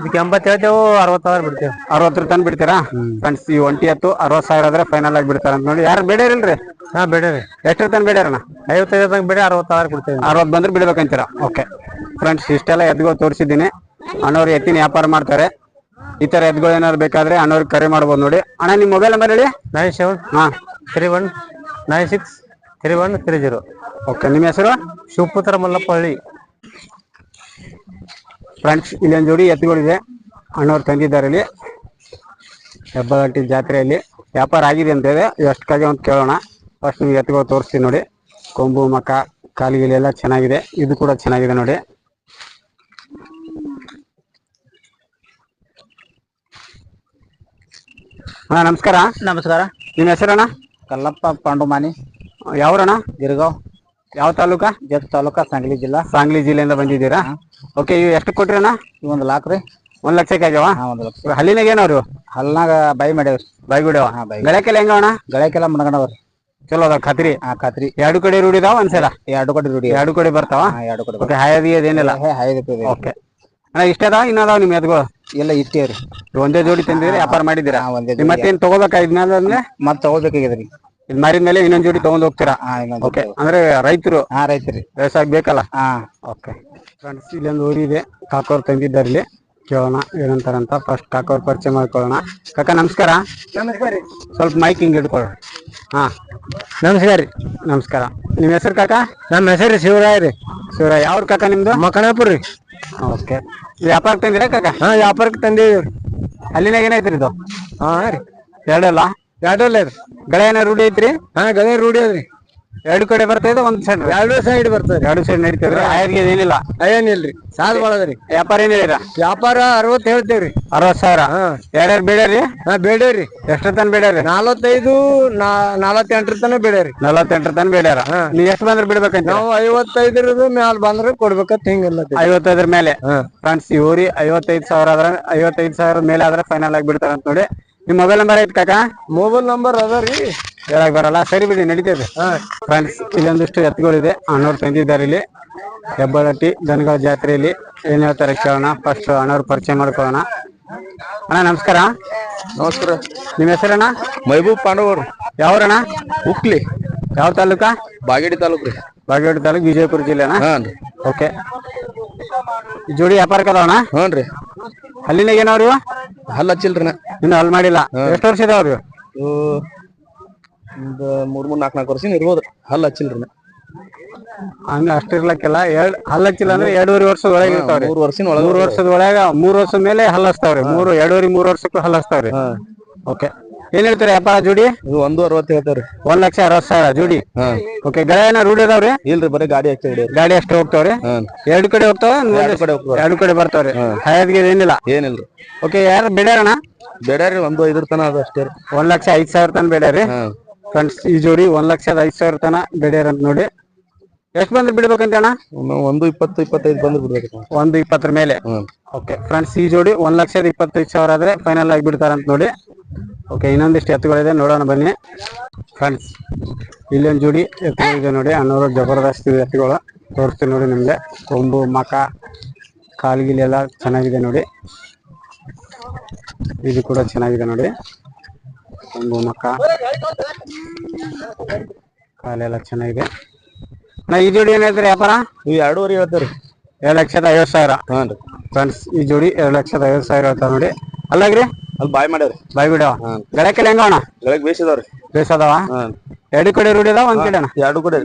ಇದಕ್ಕೆ ಎಂಬತ್ತು ಹೇಳ್ತೇವೆ ಅರವತ್ತಾದ್ರೆ ಬಿಡ್ತೇವೆ. ಅರವತ್ತರ ತನಕ ಬಿಡ್ತೀರಾ? ಫ್ರೆಂಡ್ಸ್ ಈ ಒಂಟಿ ಹತ್ತು ಅರವತ್ತು ಸಾವಿರ ಆದ್ರೆ ಫೈನಲ್ ಆಗಿ ಬಿಡ್ತಾರ ಅಂತ ನೋಡಿ. ಯಾರು ಬೇಡರಿಲ್ರಿ? ಹಾ ಬೇಡರಿ. ಎಷ್ಟರ ತನಕ ಬೇಡರಣ ಐವತ್ತೈದು ತನಕ ಬೇಡ ಸಾವಿರ ಕೊಡ್ತೇವೆ. ಅರವತ್ತು ಬಂದ್ರೆ ಬಿಡ್ಬೇಕಂತೀರಾ? ಓಕೆ ಫ್ರೆಂಡ್ಸ್ ಇಷ್ಟೆಲ್ಲ ಎದ್ಗೋ ತೋರಿಸಿದ್ದೀನಿ. ಅಣ್ಣವ್ರು ಎತ್ತಿನ ವ್ಯಾಪಾರ ಮಾಡ್ತಾರೆ. ಈ ತರ ಎದ್ಗಳು ಏನಾದ್ರು ಬೇಕಾದ್ರೆ ಅಣ್ಣವ್ರಿಗೆ ಕರೆ ಮಾಡ್ಬೋದು ನೋಡಿ. ಅಣ್ಣ ನಿಮ್ಮ ಮೊಬೈಲ್ ನಂಬರ್ ಹೇಳಿ? ನೈನ್ ಸೆವೆನ್ ಹಾ. Three one nine six three one three zero okay ನಿಮ್ಮ ಹೆಸರು? ಶಿವಪುತ್ರ ಮಲ್ಲಪ್ಪ ಹಳ್ಳಿ. ಫ್ರೆಂಡ್ಸ್ ಇಲ್ಲೊಂದು ಜೋಡಿ ಎತ್ತುಗಳಿದೆ. ಅಣ್ಣವ್ರು ತಂದಿದ್ದಾರೆ ಇಲ್ಲಿ. ಹೆಬ್ಬಗಟ್ಟಿ ಜಾತ್ರೆಯಲ್ಲಿ. ವ್ಯಾಪಾರ ಆಗಿದೆ ಅಂತ ಇದೆ ಕಾಗೆ ಅಂತ ಕೇಳೋಣ. ಫಸ್ಟ್ ನಿಮ್ಗೆ ಎತ್ತುಗಳು ತೋರಿಸ್ತೀನಿ ನೋಡಿ. ಕೊಂಬು ಮಕ ಕಾಲಿಗಿಲಿ ಎಲ್ಲ ಚೆನ್ನಾಗಿದೆ. ಇದು ಕೂಡ ಚೆನ್ನಾಗಿದೆ ನೋಡಿ. ಅಣ್ಣ ನಮಸ್ಕಾರ. ನಮಸ್ಕಾರ. ನಿಮ್ಮ ಹೆಸರಣ್ಣ? ಕಲ್ಲಪ್ಪ ಪಾಂಡುಮಾನಿ. ಯಾವ್ರಣ್ಣ? ಗಿರ್ಗಾವ್. ಯಾವ ತಾಲೂಕಾ? ಜತ್ ತಾಲೂಕಾ ಸಾಂಗ್ಲಿ ಜಿಲ್ಲಾ. ಸಾಂಗ್ಲಿ ಜಿಲ್ಲೆಯಿಂದ ಬಂದಿದ್ದೀರಾ? ಓಕೆ ಇವು ಎಷ್ಟು ಕೊಟ್ರಣ್ಣ? ಇವ್ ಒಂದ್ ಲಾಕ್ ರೀ. ಒಂದ್ ಲಕ್ಷಕ್ಕೆ ಆಗ್ಯಾವ ಹಾ ಒಂದ್ ಲಕ್ಷ. ಹಳ್ಳಿನಾಗ ಏನವ್ರು? ಹಲ್ನಾಗ ಬಾಯಿ ಮಾಡ್ಯಾವ್ರಿ. ಬೈ ಹಾ ಬಾಯಿ. ಗಳಕ್ಕೆಲ್ಲ ಅಣ್ಣ ಗಳಕ್ಕೆಲ್ಲ ಮಣಗಣವ್ರಿ ಚಲೋ ಅದ ಖಾತ್ರಿ? ಆ ಖಾತ್ರಿ. ಎರಡು ಕಡೆ ರೂಢಿದಾವ ಒಂದ್ಸಲ? ಎರಡು ಕಡೆ ರೂಢಿ ಎರಡು ಕಡೆ ಬರ್ತಾವ? ಹಾ ಎರಡು ಕಡೆ ಓಕೆ ಹಾಯದಿ ಅದೇನಿಲ್ಲ? ಓಕೆ ಅಣ್ಣ ಇಷ್ಟ ಅದಾವ? ಇನ್ನ ಅದಾವ ನಿಮ್ ಎತ್ಗಳು ಎಲ್ಲ ಇವ್ ಒಂದೇ ಜೋಡಿ ತಂದಿದ್ರೆ ವ್ಯಾಪಾರ ಮಾಡಿದ್ದೀರಾ? ಹಾ ಒಂದೇ ಮತ್ತೇನ್ ತಗೋಬೇಕಾ ಅಂದ್ರೆ ಮತ್ ತಗೋಬೇಕಾಗ್ಯದ್ರಿ ಇದು ಮಾರಿದ್ಮೇಲೆ ಇನ್ನೊಂದ್ ಜೋಡಿ ತಗೊಂಡ್ ಹೋಗ್ತೀರಾ? ಹಾ ಇನ್ನೊಂದ್ ಓಕೆ ಅಂದ್ರೆ ರೈತರು ಹಾ ರೈತ್ರಿ. ವ್ಯವಸಾಯ ಬೇಕಲ್ಲ? ಹಾ. ಓಕೆ ಫ್ರೆಂಡ್ಸ್ ಇಲ್ಲೊಂದು ಊರಿ ಇದೆ. ಕಾಕೋರ್ ತಂದಿದ್ದಾರೆ ಇಲ್ಲಿ ಕೇಳೋಣ ಏನಂತಾರಂತ. ಫಸ್ಟ್ ಕಾಕೋರ್ ಪರಿಚಯ ಮಾಡ್ಕೊಳ್ಳೋಣ. ಕಾಕ ನಮಸ್ಕಾರ. ಸ್ವಲ್ಪ ಮೈಕ್ ಹಿಂಗ್ ಹಿಡ್ಕೊಳ್ಳಿ ಹಾ. ನಮಸ್ಕಾರ ರೀ. ನಮಸ್ಕಾರ. ನಿಮ್ಮ ಹೆಸರು ಕಾಕ? ನಮ್ಮ ಹೆಸರು ಶಿವರಾಯ್ ರೀ. ಶಿವರಾಯ್. ಯಾವ್ರ ಕಾಕ ನಿಮ್ದು? ಮಕಣಾಪುರ ರೀ. ಓಕೆ ವ್ಯಾಪಾರಕ್ಕೆ ತಂದಿರಾ ಕಾಕ? ಹಾ ವ್ಯಾಪಾರಕ್ಕೆ ತಂದಿದ್ದೀವಿ ಅಲ್ಲಿನಾಗ ಏನೈತ್ರಿ ಇದು? ಹಾ ರೀ. ಎರಡಲ್ಲ? ಎರಡಲ್ಲ ರೀ ಗಳೆ ಏನೋ ರೂಢಿ ಐತ್ರಿ? ಹಾ ಗಳೆ ರೂಢಿ ಅದ್ರಿ ಎರಡು ಕಡೆ ಬರ್ತಾ ಇದೆ ಒಂದ್ ಸೈಡ್ ಎರಡು ಸೈಡ್ ಬರ್ತದೆ ಎರಡು ಸೈಡ್ ನಡೀತದ್ರಿ ಆಯರ್ಗೆ ಏನಿಲ್ಲ? ಏನಿಲ್ರಿ. ಸಾದ್ ಬಾಳದ್ರಿ ವ್ಯಾಪಾರ ಏನಿಲ್ಲ ವ್ಯಾಪಾರ ಅರವತ್ ಹೇಳ್ತೇವ್ರಿ. ಅರವತ್ ಸಾವಿರ? ಯಾರ್ಯಾರು ಬೇಡ್ರಿ ಹಾ ಬೇಡ್ರಿ ಎಷ್ಟ ತನ ಬೇಡ್ರಿ ನಾಲ್ವತ್ತೈದು ನಾಲ್ವತ್ತೆಂಟರ ತನ ಬೇಡ್ರಿ ನಲವತ್ತೆಂಟರ ತನ ಬೇಡ್ಯಾರ? ನೀವ್ ಎಷ್ಟು ಬಂದ್ರೆ ಬಿಡ್ಬೇಕಂತ ನಾವು ಐವತ್ತೈದರದ ಮ್ಯಾಲ ಬಂದ್ರೆ ಕೊಡ್ಬೇಕಂತ ಹಿಂಗಿಲ್ಲ ಐವತ್ತೈದರ ಮೇಲೆ? ಫ್ರೆಂಡ್ಸ್ ಇವ್ರಿ ಐವತ್ತೈದು ಸಾವಿರ ಆದ್ರ ಐವತ್ತೈದು ಸಾವಿರ ಮೇಲೆ ಆದ್ರೆ ಫೈನಲ್ ಆಗಿ ಬಿಡ್ತಾರ ಅಂತ ನೋಡಿ. ನಿಮ್ ಮೊಬೈಲ್ ನಂಬರ್ ಐತ್ ಕಾಕ? ಮೊಬೈಲ್ ನಂಬರ್ ಅದ ರೀ. ಹೇಳಕ್ ಬರಲ್ಲ ಸರಿ ಬಿಡಿ ನಡೀತದೆ ಫ್ರೆಂಡ್ಸ್ ಇಲ್ಲೊಂದಿಷ್ಟು ಎತ್ತುಗಳಿದೆ ಅಣ್ಣವ್ರು ತಂದಿದ್ದಾರೆ ಇಲ್ಲಿ. ಹೆಬ್ಬಳಟ್ಟಿ ದನಗಳ ಜಾತ್ರೆಯಲ್ಲಿ ಏನ್ ಹೇಳ್ತಾರೆ ಕೇಳೋಣ. ಫಸ್ಟ್ ಅಣ್ಣವ್ರ ಪರಿಚಯ ಮಾಡ್ಕೊಳ್ಳೋಣ. ಅಣ್ಣ ನಮಸ್ಕಾರ. ನಮಸ್ಕಾರ. ನಿಮ್ಮ ಹೆಸರಣ್ಣ? ಮೈಬೂಬ್ ಪಾಂಡವರು. ಯಾವ್ರಣ್ಣ? ಉಕ್ಲಿ ಯಾವ ತಾಲೂಕ? ಬಾಗೇಡಿ ತಾಲೂಕು ರೀ. ಬಾಗೇಡಿ ತಾಲೂಕು ವಿಜಯಪುರ ಜಿಲ್ಲೆನಾ? ಓಕೆ. ಜೋಡಿ ವ್ಯಾಪಾರಕ್ಕೆ ಅದಾವಣ್ಣ? ಹ್ಞೂ ರೀ. ಅಲ್ಲಿನಾಗ ಏನವ್ರಿ ಇವು? ಹಲ್ಲ ಹಚ್ಚಿಲ್ರಿ ನಾ ಇನ್ನು ಹಲ್ ಮಾಡಿಲ್ಲ. ಎಷ್ಟು ವರ್ಷ ಇದಾವ್ರಿ ಇವು? ಇವು ಒಂದು ಮೂರ್ ಮೂರ್ ನಾಲ್ಕು ನಾಲ್ಕು ವರ್ಷ ಇರ್ಬೋದು. ಹಲ್ಲ ಹಚ್ಚಿಲ್ರಿ ನಾ ಹಂಗ ಅಷ್ಟಿರ್ಲಕ್ಕಿಲ್ಲ ಎರಡ್ ಹಲ್ಲಚ್ಚಿಲ್ಲ ಅಂದ್ರೆ ಎರಡೂವರೆ ವರ್ಷದ ಒಳಗೆ ಇರ್ತಾವ್ರಿ. ಮೂರ್ ವರ್ಷಿನ ಒಳಗ ಮೂರ್ ವರ್ಷದ ಒಳಗ ಮೂರ್ ವರ್ಷದ ಮೇಲೆ ಹಲ್ಲಸ್ತಾವ್ರಿ ಮೂರು ಎರಡೂವರೆ ಮೂರ್ ವರ್ಷಕ್ಕೂ ಹಲ್ಲಸ್ತಾವ್ರಿ ಓಕೆ. ಏನ್ ಹೇಳ್ತೀರಿ ವ್ಯಾಪಾರ ಜೋಡಿ? ಇದು ಒಂದು ಅರವತ್ತು ಹೇಳ್ತಾವ್ರಿ. ಒಂದ್ ಲಕ್ಷ ಅರವತ್ ಸಾವಿರ ಜೋಡಿ? ಓಕೆ ಗಳ ಏನ ರೂಢಿ ಅದಾವ್ರಿ? ಇಲ್ರಿ ಬರೀ ಗಾಡಿ ಹಾಕ್ತೇವ್ರಿ ಗಾಡಿ ಅಷ್ಟು ಹೋಗ್ತಾವ್ರಿ? ಎರಡು ಕಡೆ ಹೋಗ್ತಾವ ಎರಡು ಕಡೆ ಹೋಗ್ತಾವ ಎರಡು ಕಡೆ ಬರ್ತಾವ್ರಿ? ಹಳದ್ಗೆ ಏನಿಲ್ಲ? ಏನಿಲ್ಲ ಓಕೆ ಯಾರು ಬೇಡಾರಣ ಬೇಡಾರಿ ಒಂದು ಐದ್ರ ತನ ಅದು ಅಷ್ಟೇ ರೀ. ಒಂದ್ ಲಕ್ಷ ಐದ್ ಸಾವಿರ ತನ ಬೇಡ್ಯಾರಿ? ಹಾ. ಫ್ರೆಂಡ್ಸ್ ಈ ಜೋಡಿ ಒಂದ್ ಲಕ್ಷದ ಐದ್ ಸಾವಿರ ತನ ಬೇಡ್ಯಾರ ಅಂತ ನೋಡಿ. ಎಷ್ಟ್ ಬಂದ್ರೆ ಬಿಡ್ಬೇಕಂತ ಅಣ್ಣ? ಒಂದು- ಒಂದು ಇಪ್ಪತ್ತು ಇಪ್ಪತ್ತೈದು ಬಂದ್ರೆ ಬಿಡ್ಬೇಕು. ಒಂದು ಇಪ್ಪತ್ತರ ಮೇಲೆ. ಹ್ಮ್. ಓಕೆ ಫ್ರೆಂಡ್ಸ್ ಈ ಜೋಡಿ ಒಂದ್ ಲಕ್ಷದ ಇಪ್ಪತ್ತೈದು ಸಾವಿರ ಆದ್ರೆ ಫೈನಲ್ ಆಗಿ ಬಿಡ್ತಾರಂತ ನೋಡಿ. ಓಕೆ ಇನ್ನೊಂದಿಷ್ಟು ಎತ್ತುಗಳಿದೆ ನೋಡೋಣ ಬನ್ನಿ. ಫ್ರೆಂಡ್ಸ್ ಇಲ್ಲೊಂದು ಜೋಡಿ ಎತ್ತುಗಳಿದೆ ನೋಡಿ. ಅನ್ನೋರು ಜಬರ್ದಸ್ತ್ ಇದೆ ಎತ್ತುಗಳು ತೋರಿಸ್ತೀನಿ ನೋಡಿ ನಿಮ್ಗೆ. ಕೊಂಬು ಮಕ ಕಾಲ್ಗಿಲೆಲ್ಲ ಚೆನ್ನಾಗಿದೆ ನೋಡಿ. ಇದು ಕೂಡ ಚೆನ್ನಾಗಿದೆ ನೋಡಿ. ಕೊಂಬು ಮಕ ಕಾಲೆಲ್ಲ ಚೆನ್ನಾಗಿದೆ. ನಾ ಈ ಜೋಡಿ ಏನ್ ಹೇಳ್ತೀರಿ ವ್ಯಾಪಾರ? ಇವು ಎರಡೂವರೆ ಹೇಳ್ತೀರಿ ಎರಡು ಲಕ್ಷದ ಐವತ್ತು ಸಾವಿರ? ಹ್ಞೂ ರೀ. ಫ್ರೆಂಡ್ಸ್ ಈ ಜೋಡಿ ಎರಡ್ ಲಕ್ಷದ ಐವತ್ ಸಾವಿರ ಹೇಳ್ತಾವ ನೋಡಿ. ಅಲ್ಲಾಗ್ರಿ? ಅಲ್ಲಿ ಬಾಯ್ ಮಾಡ್ಯಾರ ಬಾಯ್ ಬಿಡವ ಹಾಂ ಹೆಂಗ ಅಣ್ಣ? ಬೆಳಗ್ಗೆ ಬೇಸದವ್ರಿ ಬೇಸದವ ಎರಡು ಕಡೆ ರೂಢಿ ಅದಾವ ಒಂದ್ ಕಡೆನ? ಎರಡು ಕಡೆ.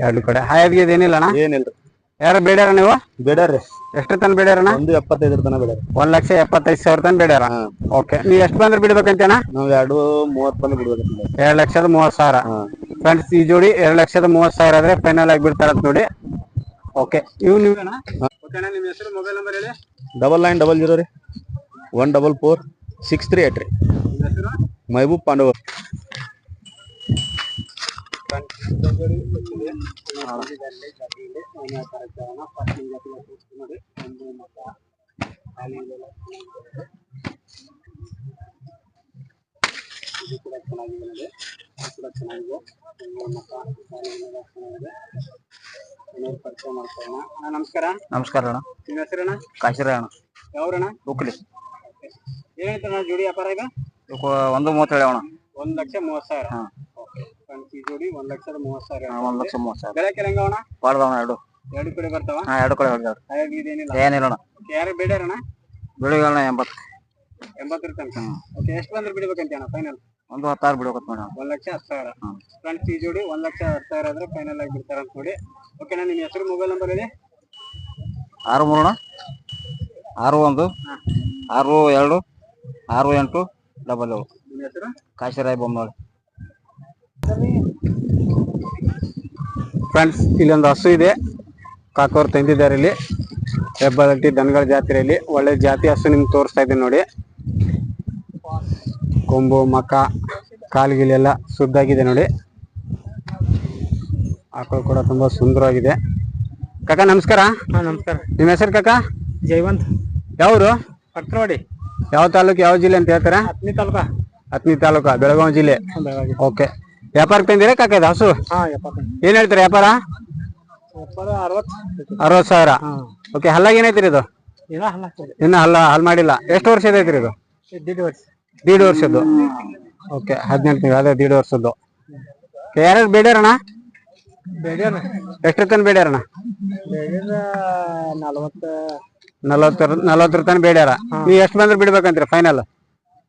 ಎರಡು ಕಡೆ. ಹಾಯದ್ಗೆ ಏನಿಲ್ಲಣ್ಣ ಏನಿಲ್ರಿ. ಯಾರು ಬೇಡ್ಯಾರ ನೀವು? ಬೇಡ್ಯಾರ್ರಿ ಎಷ್ಟು ತನ ಬೇಡ್ಯಾರಣ್ಣ? ಒಂದು ಎಪ್ಪತ್ತೈದರ ತನ ಬೇಡ ಒಂದ್ ಲಕ್ಷ ಎಪ್ಪತ್ತೈದು ಸಾವಿರ ತನ ಬೇಡ್ಯಾರ? ಓಕೆ ನೀವು ಎಷ್ಟು ಬಂದ್ರೆ ಬಿಡ್ಬೇಕಂತೇನ ನಾವ್ ಎರಡು ಮೂವತ್ತು ಬಂದು ಬಿಡ್ಬೇಕಂತ ಎರಡ್ ಲಕ್ಷದ ಮೂವತ್ ಸಾವಿರ. ಫ್ರೆಂಡ್ಸ್ ಈ ಜೋಡಿ ಎರಡ್ ಲಕ್ಷದ ಮೂವತ್ ಸಾವಿರ ಆದ್ರೆ ಫೈನಲ್ ಆಗಿ ಬಿಡ್ತಾರಂತ ನೋಡಿ. ಓಕೆ ಇವ್ ನೀವೇನಾ? ಓಕೆನಾ ನಿಮ್ಮ ಹೆಸರು ಮೊಬೈಲ್ ನಂಬರ್ ಹೇಳಿ. ಡಬಲ್ ನೈನ್ ಡಬಲ್ ಜೀರೋ ರೀ. One double four six three eight ರೀ. ನಿಮ್ಮ ಹೆಸರು ಮಹಬೂಬ್ ಪಾಂಡವರ್ ನಮಸ್ಕಾರ. ನಮಸ್ಕಾರ ಅಣ್ಣ. ನಿಮ್ಮ ಹೆಸರಣ್ಣ? ಕಾಶಿರ ಅಣ್ಣ. ಯಾವ್ರಣ್ಣ? ಉಕ್ಲಿ ಏನ್ ಹೇಳ್ತಾರಣ್ಣ ಜೋಡಿ ವ್ಯಾಪಾರ ಈಗ? ಇವಕ್ಕೆ ಒಂದು ಮೂವತ್ತು ಹೇಳಿ ಅಣ್ಣ. ಒಂದ್ ಲಕ್ಷ ಮೂವತ್ ಸಾವಿರ. ಈ ಜೋಡಿ ಒಂದ್ ಲಕ್ಷದ ಮೂವತ್ ಸಾವಿರ ಒಂದ್ ಲಕ್ಷ ಮೂವತ್ತು ಸಾವಿರ. ಬೆಳಕ್ಕೆ ಹೆಂಗವಣ ಬಾಳ್ದವಣ ಎರಡು. ಎರಡು ಕಡೆ ಬರ್ತಾವ? ಹಾ ಎರಡು ಕಡೆ ಹೊಡೆದವ್ರಿ. ಹಾಗಾಗಿ ಇದೇನಿಲ್ಲ. ಏನಿಲ್ಲ ಅಣ್ಣ. ಯಾರು ಎಂಬತ್ತು. ಎಂಬತ್ತರ ತನಕ. ಓಕೆ ಎಷ್ಟು ಬಂದ್ರೆ ಬಿಡ್ಬೇಕಂತ ಅಣ್ಣ ಫೈನಲ್ ಒಂದು ಹತ್ತಾರು ಬಿಡ್ಬೇಕು ಮೇಡಮ್. ಒಂದ್ ಲಕ್ಷ ಹತ್ತು ಸಾವಿರ. ಫ್ರೆಂಡ್ಸ್ ಈ ಜೋಡಿ ಒಂದ್ ಲಕ್ಷ ಹತ್ತು ಸಾವಿರ ಆದ್ರೆ ಫೈನಲ್ ಆಗಿ ಬಿಡ್ತಾರ ಅಂತ ನೋಡಿ. ಓಕೆನಾ ನಿಮ್ಮ ಹೆಸರು ಮೊಬೈಲ್ ನಂಬರ್ ಇದೆ ಆರು ಮೂರು ಅಣ್ಣ. ಆರು ಒಂದು ಆರು ಎರಡು ಆರು ಎಂಟು ಡಬಲ್ ಏಳು ನಿಮ್ಮ ಹೆಸರು? ಕಾಶಿರಾಯ್ ಬೊಮ್ಮನಹಳ್ಳಿ ಫ್ರೆಂಡ್ಸ್ ಇಲ್ಲೊಂದು ಹಸು ಇದೆ. ಕಾಕೋರ್ ತಂದಿದ್ದಾರೆ ಇಲ್ಲಿ. ಹೆಬ್ಬಳಟ್ಟಿ ದನಗಳ ಜಾತ್ರೆಯಲ್ಲಿ ಒಳ್ಳೆ ಜಾತಿ ಹಸು ನಿಮ್ಗೆ ತೋರಿಸ್ತಾ ಇದ್ದೀನಿ ನೋಡಿ. ಕೊಂಬು ಮಕ ಕಾಲ್ಗಿಲೆಲ್ಲ ಶುದ್ಧಾಗಿದೆ ನೋಡಿ. ಆಕಳು ಕೂಡ ತುಂಬಾ ಸುಂದರವಾಗಿದೆ. ಕಾಕ ನಮಸ್ಕಾರ. ನಮಸ್ಕಾರ. ನಿಮ್ಮ ಹೆಸರು ಕಾಕ? ಜೈವಂತ್. ಯಾವ್ರು ಪತ್ರವಾಡಿ ಯಾವ ತಾಲೂಕು ಯಾವ ಜಿಲ್ಲೆ ಅಂತ ಹೇಳ್ತಾರೆ? ಹತ್ನಿ ತಾಲೂಕ. ಹತ್ನಿ ತಾಲೂಕ ಬೆಳಗಾವಿ ಜಿಲ್ಲೆ. ಓಕೆ. ವ್ಯಾಪಾರಕ್ಕೆ ತಂದಿರ ಕಾಕ ಇದು ಹಸು? ಏನ್ ಹೇಳ್ತಾರೆ ವ್ಯಾಪಾರ? ಅರವತ್ ಸಾವಿರ? ಓಕೆ ಹಲ್ಲಾಗ ಏನೈತ್ರಿ ಇದು? ಇನ್ನ ಹಲ್ಲ ಹಲ್ ಮಾಡಿಲ್ಲ. ಎಷ್ಟು ವರ್ಷದ ಐತ್ರಿ ಇದು? ದೀಡ್ ವರ್ಷದ್ದು. ಓಕೆ ಹದಿನೆಂಟು ತಿಂಗಳು ಅದೇ ದೀಡ್ ವರ್ಷದ್ದು. ಯಾರ್ಯಾರು ಬೇಡ್ಯಾರಣ ಬೇಡ್ಯಾನ ಎಷ್ಟ್ರ ತನ ಬೇಡ್ಯಾರಣ ಬೇಡ್ಯಾರ ನಲವತ್ತ ನಲವತ್ತರ ನಲವತ್ತರ ತನ ಬೇಡ್ಯಾರ. ನೀವು ಎಷ್ಟು ಬಂದ್ರೆ ಬಿಡ್ಬೇಕಂತೀರ ಫೈನಲ್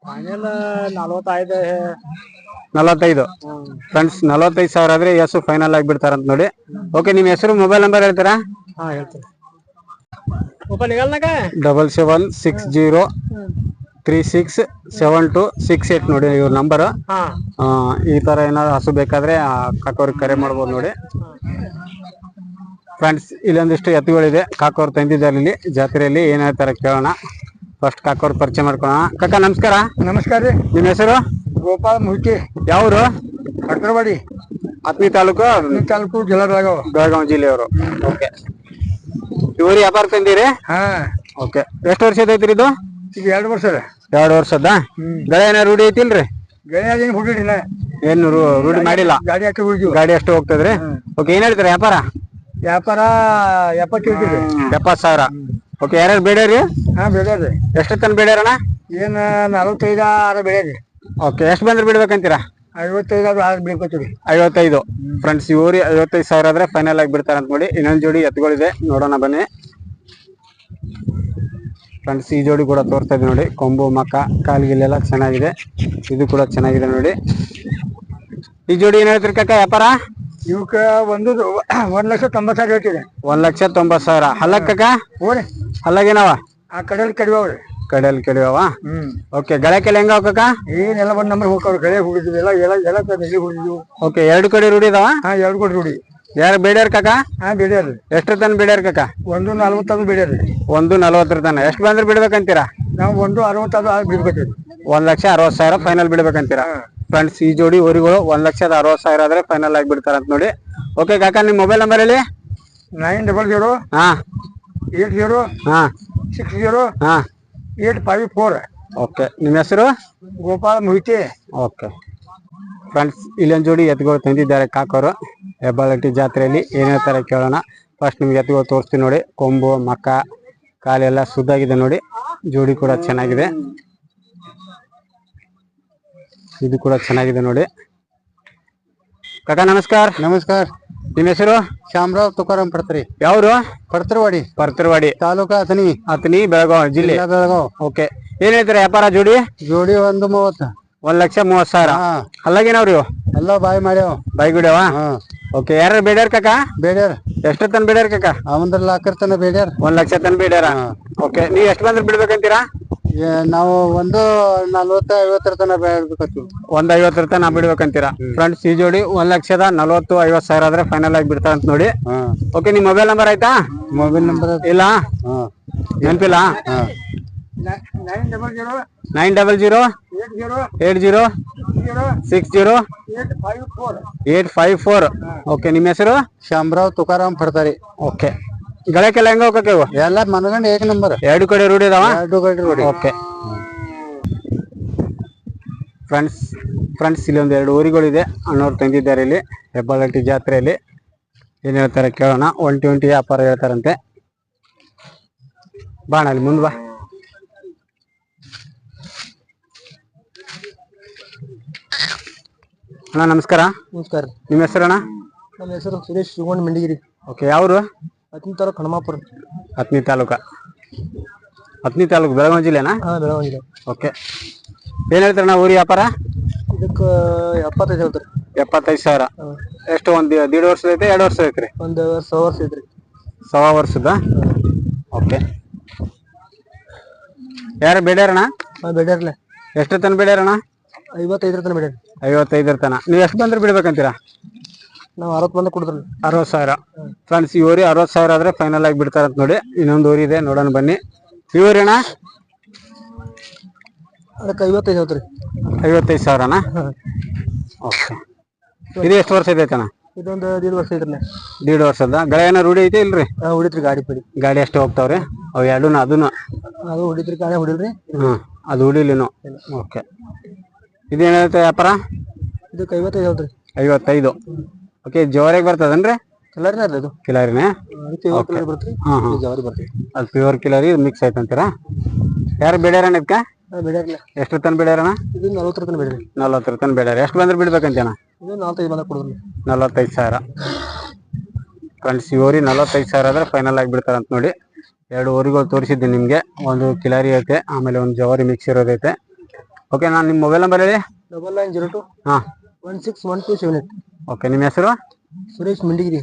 ಫೈನಲ್ ನಲವತ್ತೈದು ನಲವತ್ತೈದು. ಫ್ರೆಂಡ್ಸ್ ನಲವತ್ತೈದು ಸಾವಿರ ಆದ್ರೆ ಹೆಸರು ಫೈನಲ್ ಆಗಿ ಬಿಡ್ತಾರಂತ ನೋಡಿ. ಓಕೆ ನಿಮ್ ಹೆಸರು ಮೊಬೈಲ್ ನಂಬರ್ ಹೇಳ್ತೀರಾ? ಹಾ ಹೇಳ್ತೀನಿ. Open ನಿಗಲ್ನಾಗ double seven six zero three six seven two six eight ನೋಡಿ ಇವ್ರ ನಂಬರ್ ಹಾ. ಈ ತರ ಏನಾದ್ರು ಹಸು ಬೇಕಾದ್ರೆ ಕಾಕೋರಿಗೆ ಕರೆ ಮಾಡ್ಬೋದು ನೋಡಿ. ಫ್ರೆಂಡ್ಸ್ ಇಲ್ಲೊಂದಿಷ್ಟು ಎತ್ತುಗಳಿದೆ. ಕಾಕೋರ್ ತಂದಿದ್ದಾರೆ ಇಲ್ಲಿ ಜಾತ್ರೆಯಲ್ಲಿ ಏನ್ ಹೇಳ್ತಾರೆ ಕೇಳೋಣ. ಫಸ್ಟ್ ಕಾಕೋರ್ ಪರಿಚಯ ಮಾಡ್ಕೊಳೋಣ. ಕಾಕ ನಮಸ್ಕಾರ. ನಮಸ್ಕಾರ ರೀ. ನಿಮ್ಮ ಹೆಸರು? ಗೋಪಾಲ್ ಮುಹಿತಿ ಯಾವ್ರು? ಕಟ್ರವಾಡಿ ಹತ್ತನೇ ತಾಲೂಕು? ತಾಲೂಕು ಜಿಲ್ಲಾ ಬೆಳಗಾವ್ ಬೆಳಗಾವಿ ಜಿಲ್ಲೆಯವರು. ಓಕೆ. ಇವರು ವ್ಯಾಪಾರ ತಂದಿರಿ? ಹಾ. ಓಕೆ. ಎಷ್ಟು ವರ್ಷದ ಐತ್ರಿ ಇದು? ಈಗ ಎರಡು ವರ್ಷ ರೀ ಎರಡು ವರ್ಷದ ಗಳೆ ಏನಾರ ರೂಢಿ ಐತಿಲ್ರಿ? ಗಣಿಯಾದೇನು ಹುಡುಗಿನ ಏನು ರೂ- ರೂಢಿ ಮಾಡಿಲ್ಲ? ಗಾಡಿ ಹಾಕಿ ಹುಡುಗಿ ಗಾಡಿ ಅಷ್ಟು ಹೋಗ್ತದ್ರಿ? ಓಕೆ ಏನ್ ಹೇಳ್ತಾರೆ ವ್ಯಾಪಾರ? ವ್ಯಾಪಾರ ಎಪ್ಪತ್ತು ಎಪ್ಪತ್ ಸಾವಿರ. ಓಕೆ ಯಾರ್ಯಾರು ಬೇಡ್ಯಾರಿ? ಹಾ ಬೇಡ್ರಿ ಎಷ್ಟು ತನ ಏನ ಏನ್ ನಲವತ್ತೈದು ಆರು ಬೆಳೆರಿ ಓಕೆ ಎಷ್ಟು ಬಂದ್ರೆ ಬಿಡ್ಬೇಕಂತೀರಾ? ಐವತ್ತೈದು. ಐವತ್ತೈದು ಫ್ರೆಂಡ್ಸ್ ಇವ್ರಿ ಐವತ್ತೈದು ಸಾವಿರ ಆದ್ರೆ ಫೈನಲ್ ಆಗಿ ಬಿಡ್ತಾರ ಅಂತ ನೋಡಿ. ಇನ್ನೊಂದು ಜೋಡಿ ಎತ್ತುಗಳಿದೆ. ನೋಡೋಣ ಬನ್ನಿ. ಫ್ರೆಂಡ್ಸ್ ಈ ಜೋಡಿ ಕೂಡ ತೋರ್ತಾ ಇದೆ ನೋಡಿ. ಕೊಂಬು ಮಕ್ಕ ಕಾಲ್ಗಿಲ್ಲೆಲ್ಲ ಚೆನ್ನಾಗಿದೆ. ಇದು ಕೂಡ ಚೆನ್ನಾಗಿದೆ ನೋಡಿ. ಈ ಜೋಡಿ ಏನ್ ಹೇಳ್ತೀರಿ ಕಾಕ ವ್ಯಾಪಾರ? ಇವಕ್ಕ ಒಂದು ಒಂದ್ ಲಕ್ಷ ತೊಂಬತ್ತು ಸಾವಿರ ಹೇಳ್ತಿದೆ. ಒಂದ್ ಲಕ್ಷ ತೊಂಬತ್ ಸಾವಿರ. ಹಲ್ಲಕ್ಕ ಹಲ್ಲಾಗೇನವ ಆ ಕಡೆಯಲ್ಲಿ ಕಡಿವಾವ್ರಿ ಕಡೆಯಲ್ಲಿ ಕೆಡಿಯವ ಹ್ಮ್. ಓಕೆ ಗಳಕ್ಕೆಲ್ಲ ಹೆಂಗ ಕಾಕ ಏನೆಲ್ಲ ಬಂದ್ ನಮ್ಗೆ ಹೋಗ್ತಾವ್ರಿ ಕಡೆ ಹುಡುಗಿದ್ವಿ ಎಲ್ಲ ಎಲ್ಲ ಎಲ್ಲ ನೆಲ್ಲಿ ಹುಡುಗಿದ್ವು ಓಕೆ ಎರಡು ಕಡೆ ರೂಢಿ ಇದಾವ? ಹಾ ಎರಡು ಕಡೆ ರೂಢಿ. ಯಾರು ಬೇಡ್ಯಾರ ಕಾಕ? ಹಾ ಬೇಡ್ಯಾರ್ರಿ ಎಷ್ಟ್ರ ತನ ಬೇಡ್ಯಾರ ಕಾಕ? ಒಂದು ನಲ್ವತ್ತದು ಬೇಡ್ಯಾರ. ಒಂದು ನಲವತ್ತರ ತನ. ಎಷ್ಟು ಬಂದ್ರೆ ಬಿಡ್ಬೇಕಂತೀರಾ? ನಾವು ಒಂದು ಅರವತ್ತದು ಆಗ್ ಬಿಡ್ಬೇಕು ಒಂದ್ ಲಕ್ಷ ಅರವತ್ ಸಾವಿರ ಫೈನಲ್ ಬಿಡ್ಬೇಕಂತೀರಾ? ಫ್ರೆಂಡ್ಸ್ ಈ ಜೋಡಿ ಊರಿಗಳು ಒಂದ್ ಲಕ್ಷದ ಅರವತ್ ಸಾವಿರ ಆದ್ರೆ ಫೈನಲ್ ಆಗಿ ಬಿಡ್ತಾರ ಅಂತ ನೋಡಿ. ಓಕೆ ಕಾಕ ನಿಮ್ ಮೊಬೈಲ್ ನಂಬರ್ ಹೇಳಿ. ನೈನ್ ಡಬಲ್ ಜೀರೋ ಹಾ. ಏಟ್ ಜೀರೋ ಹಾ. ಸಿಕ್ಸ್ ಜೀರೋ ಹಾ. ಏಟ್ ಫೈವ್ ಫೋರ್ ಓಕೆ ನಿಮ್ಮ ಹೆಸರು? ಗೋಪಾಲ್ ಮುಹಿತಿ. ಓಕೆ ಫ್ರೆಂಡ್ಸ್ ಒಂದು ಜೋಡಿ ಎತ್ತುಗಳು ತಂದಿದ್ದಾರೆ ಕಾಕೋರು. ಹೆಬ್ಬಾಳಟ್ಟಿ ಜಾತ್ರೆಯಲ್ಲಿ ಏನ್ ಹೇಳ್ತಾರೆ ಕೇಳೋಣ. ಫಸ್ಟ್ ನಿಮ್ಗೆ ಎತ್ತುಗಳು ತೋರಿಸ್ತೀನಿ ನೋಡಿ. ಕೊಂಬು ಮಕ್ಕ ಕಾಲೆಲ್ಲ ಸುದ್ದಾಗಿದೆ ನೋಡಿ. ಜೋಡಿ ಕೂಡ ಚೆನ್ನಾಗಿದೆ. ಇದು ಕೂಡ ಚೆನ್ನಾಗಿದೆ ನೋಡಿ. ಕಾಕ ನಮಸ್ಕಾರ. ನಮಸ್ಕಾರ. ನಿಮ್ಮ ಹೆಸರು? ಶಾಮರಾವ್ ತುಕಾರಾಮ್ ಪಡ್ತರಿ. ಯಾವ್ರು ಪಡ್ತರವಾಡಿ. ಪಡ್ತರವಾಡಿ. ತಾಲೂಕ ಅಥಣಿ. ಅತನಿ ಬೆಳಗಾವಿ ಜಿಲ್ಲೆ. ಬೆಳಗಾವ್. ಓಕೆ. ಏನ್ ಹೇಳ್ತಾರೆ ವ್ಯಾಪಾರ ಜೋಡಿ? ಜೋಡಿ ಒಂದು ಮೂವತ್ತ. ಒಂದ್ ಲಕ್ಷ ಮೂವತ್ ಸಾವಿರ. ಹಾ. ಅಲ್ಲಾಗೇನವ್ರಿ ಇವು? ಎಲ್ಲ ಬಾಯಿ ಮಾಡ್ಯಾವ. ಬಾಯಿ ಹಾ. ಓಕೆ ಯಾರು ಬೇಡ್ಯಾರ ಕಾಕ? ಬೇಡ್ಯಾರ. ಎಷ್ಟು ತನ ಬೇಡ್ಯಾರ ಕಾಕ? ಅವಂದ್ರ ಲಾಕರ್ತನ ಬೇಡ್ಯಾರ. ಒಂದ್ ಲಕ್ಷ ತನ ಬೇಡ್ಯಾರ? ಓಕೆ ನೀವ್ ಎಷ್ಟು ಬಂದ್ರೆ ಬಿಡ್ಬೇಕಂತೀರಾ? ಏ- ನಾವು ಒಂದು ನಲ್ವತ್ತ ಐವತ್ತರ ತನ ಬಿಡ್ಬೇಕು ಒಂದ್ ಐವತ್ತರ ತನ ಬಿಡ್ಬೇಕಂತೀರಾ? ಫ್ರೆಂಡ್ಸ್ ಈ ಜೋಡಿ ಒಂದ್ ಲಕ್ಷದ ನಲವತ್ತು ಐವತ್ ಸಾವಿರ ಆದ್ರೆ ಫೈನಲ್ ಆಗಿ ಬಿಡ್ತಾರ ಅಂತ ನೋಡಿ. ಹಾ. ಓಕೆ ನಿಮ್ ಮೊಬೈಲ್ ನಂಬರ್ ಆಯ್ತಾ? ಮೊಬೈಲ್ ನಂಬರ್ ಇಲ್ಲ? ಹಾ. ನೆನಪಿಲ್ಲ? ಹಾ. Nine double zero eight zero six zero eight five four okay ನಿಮ್ಮ ಹೆಸರು? ಶಾಮರಾವ್ ತುಕಾರಾಮ್ ಪಡ್ತಾರಿ. ಓಕೆ ಗಳಕ್ಕೆಲ್ಲ ಹೆಂಗ ಹೋಗಕ್ಕೆ ಇವು ಎಲ್ಲ ಮನಗಂಡ ಏಕ ನಂಬರ್ ಎರಡು ಕಡೆ ರೂಢಿ ಇದಾವ? ಎರಡು ಕಡೆ ರೂಢಿ ಓಕೆ ಫ್ರೆಂಡ್ಸ್ ಫ್ರೆಂಡ್ಸ್ ಇಲ್ಲಿ ಒಂದು ಎರಡು ಊರಿಗಳಿದೆ. ಅಣ್ಣವ್ರು ತಂದಿದ್ದಾರೆ ಇಲ್ಲಿ ಹೆಬ್ಬಾಳಟ್ಟಿ ಜಾತ್ರೆಯಲ್ಲಿ. ಏನ್ ಹೇಳ್ತಾರೆ ಕೇಳೋಣ. ಒಂಟಿ ಒಂಟಿ ವ್ಯಾಪಾರ ಹೇಳ್ತಾರಂತೆ. ಬಾಣ ಅಲ್ಲಿ ಮುಂದ್ ಬಾ. ಅಣ್ಣ ನಮಸ್ಕಾರ. ನಮಸ್ಕಾರ ನಿಮ್ಮ ಅಣ್ಣ ನಮ್ಮ ಹೆಸರು ಸುರೇಶ್ ಶಿವಗೊಂಡ್ ಮಂಡಿಗಿರಿ. ಓಕೆ ಯಾವರು? ಹತ್ತಿನ ತಾಲೂಕು ಹನುಮಾಪುರ. ಹತ್ನಿ ತಾಲೂಕ. ಹತ್ನಿ ತಾಲೂಕು ಬೆಳಗಾವಿ ಜಿಲ್ಲೆನಾ? ಹಾ ಬೆಳಗಾವಿ ಓಕೆ. ಏನ್ ಹೇಳ್ತಾರಣ್ಣ ಊರಿ ವ್ಯಾಪಾರ? ಇದಕ್ಕೆ ಎಪ್ಪತ್ತೈದು ಹೇಳ್ತಾರೆ. ಎಪ್ಪತ್ತೈದು ಸಾವಿರ. ಎಷ್ಟು ಒಂದ್ ದೀಡ್ ವರ್ಷದ ಐತೆ ಎರಡು ವರ್ಷ ಐತ್ರಿ? ಒಂದು ಸಾವಿರ ವರ್ಷ ಐತ್ರಿ. ಸವಾ ವರ್ಷದ? ಓಕೆ. ಯಾರು ಬೇಡ್ಯಾರಣ ಹಾ ಬೇಡ್ಯಾರ್ಲೆ. ಎಷ್ಟು ತನ ಬೇಡ್ಯಾರಣ ಐವತ್ತೈದರ ತನ ಬೇಡ್ಯಾರ ಐವತ್ತೈದರ ತನ. ನೀವು ಎಷ್ಟು ಬಂದ್ರೆ ಬಿಡ್ಬೇಕಂತೀರಾ? ನಾವು ಅರವತ್ತು ಮಂದಿ ಕುಡಿದ್ರಿ ಅರವತ್ತು ಸಾವಿರ. ಫ್ರೆಂಡ್ಸ್ ಊರಿ ಅರವತ್ತು ಸಾವಿರ ಆದ್ರೆ ಫೈನಲ್ ಆಗಿ ಬಿಡ್ತಾರಂತ ನೋಡಿ. ಇನ್ನೊಂದು ಊರಿ ಇದೆ ನೋಡೋಣ ಬನ್ನಿ. ಪ್ಯೂರ್ ಊರಿನ ಅದಕ್ಕೆ ಐವತ್ತೈದು ಹೌದ್ರಿ ಐವತ್ತೈದು ಸಾವಿರನ? ಓಕೆ. ಇದು ಎಷ್ಟು ವರ್ಷ ಇದೆ ಅಣ್ಣ ಇದೊಂದು ದೀಡ್ ವರ್ಷ ಐತ್ರಲ್ಲ ದೀಡ್ ವರ್ಷದ. ಗಳ ಏನೋ ರೂಢಿ ಐತೆ ಇಲ್ರಿ? ಹಾ ಹೊಡಿತ್ರಿ ಗಾಡಿ ಪಡಿ. ಗಾಡಿ ಅಷ್ಟು ಹೋಗ್ತಾವ್ರಿ? ಅವು ಎರಡು ಅದನ್ನು ಅದು ಹೊಡಿತ್ರಿ ಗಾಡಿ ಹೊಡಿಲ್ರಿ. ಹ್ಮ್ ಅದು ಹೊಡಿಲಿನೋ. ಓಕೆ. ಇದೇನೈತೆ ವ್ಯಾಪಾರ? ಇದಕ್ಕೆ ಐವತ್ತೈದು ಹೌದ್ರಿ ಐವತ್ತೈದು. ಓಕೆ ಜೋರಾಗಿ ಬರ್ತದನ್ರಿ? ಕಲರ್ನೇ ಅಲ್ಲ ಇದು ಕಿಲಾರಿನೇ ಅದಕ್ಕೆ ಐವತ್ತು ಕಲರ್ ಬರ್ತೀರಿ ಹಾ ಹಾ. ಜವಾರಿ ಬರ್ತೀವಿ ಅದು ಪ್ಯೂರ್ ಕಿಲಾರಿ ಮಿಕ್ಸ್ ಆಯ್ತಂತೀರಾ ಯಾರು ಬೆಳ್ಯಾರಣ ಇದಕ್ಕೆ? ಎಷ್ಟು ತನ ಬೇಡ್ಯಾರಣ ಇದು ನಲ್ವತ್ತರ ತನ ಬೇಡ್ರಿ ನಲ್ವತ್ತರ ತನ ಎಷ್ಟು ಬಂದ್ರೆ ಬಿಡ್ಬೇಕಂತೇನ ಇದು ನಾಲ್ಕೈದು ಬಂದ ಕೊಡೋದು ನಲವತ್ತೈದು ಸಾವಿರ. ಫ್ರೆಂಡ್ಸ್ ಇವರಿ ನಲವತ್ತೈದು ಸಾವಿರ ಆದ್ರೆ ಫೈನಲ್ ಆಗಿ ಬಿಡ್ತಾರಂತ ನೋಡಿ. ಎರಡು ಓರಿಗಳು ತೋರಿಸಿದ್ದೆ ನಿಮಗೆ. ಒಂದು ಕಿಲಾರಿ ಐತೆ ಆಮೇಲೆ ಒಂದು ಜವಾರಿ ಮಿಕ್ಸ್ ಇರೋದೈತೆ. ಓಕೆ ನಾನು ನಿಮ್ಮ ಮೊಬೈಲ್ ನಂಬರ್ ಹೇಳಿ. ಡಬಲ್ ನೈನ್ ಜೀರೋ ಟು ಹಾಂ. One six one two seven eight okay ನಿಮ್ಮ ಹೆಸರು? ಸುರೇಶ್ ಮಂಡಿಗಿರಿ.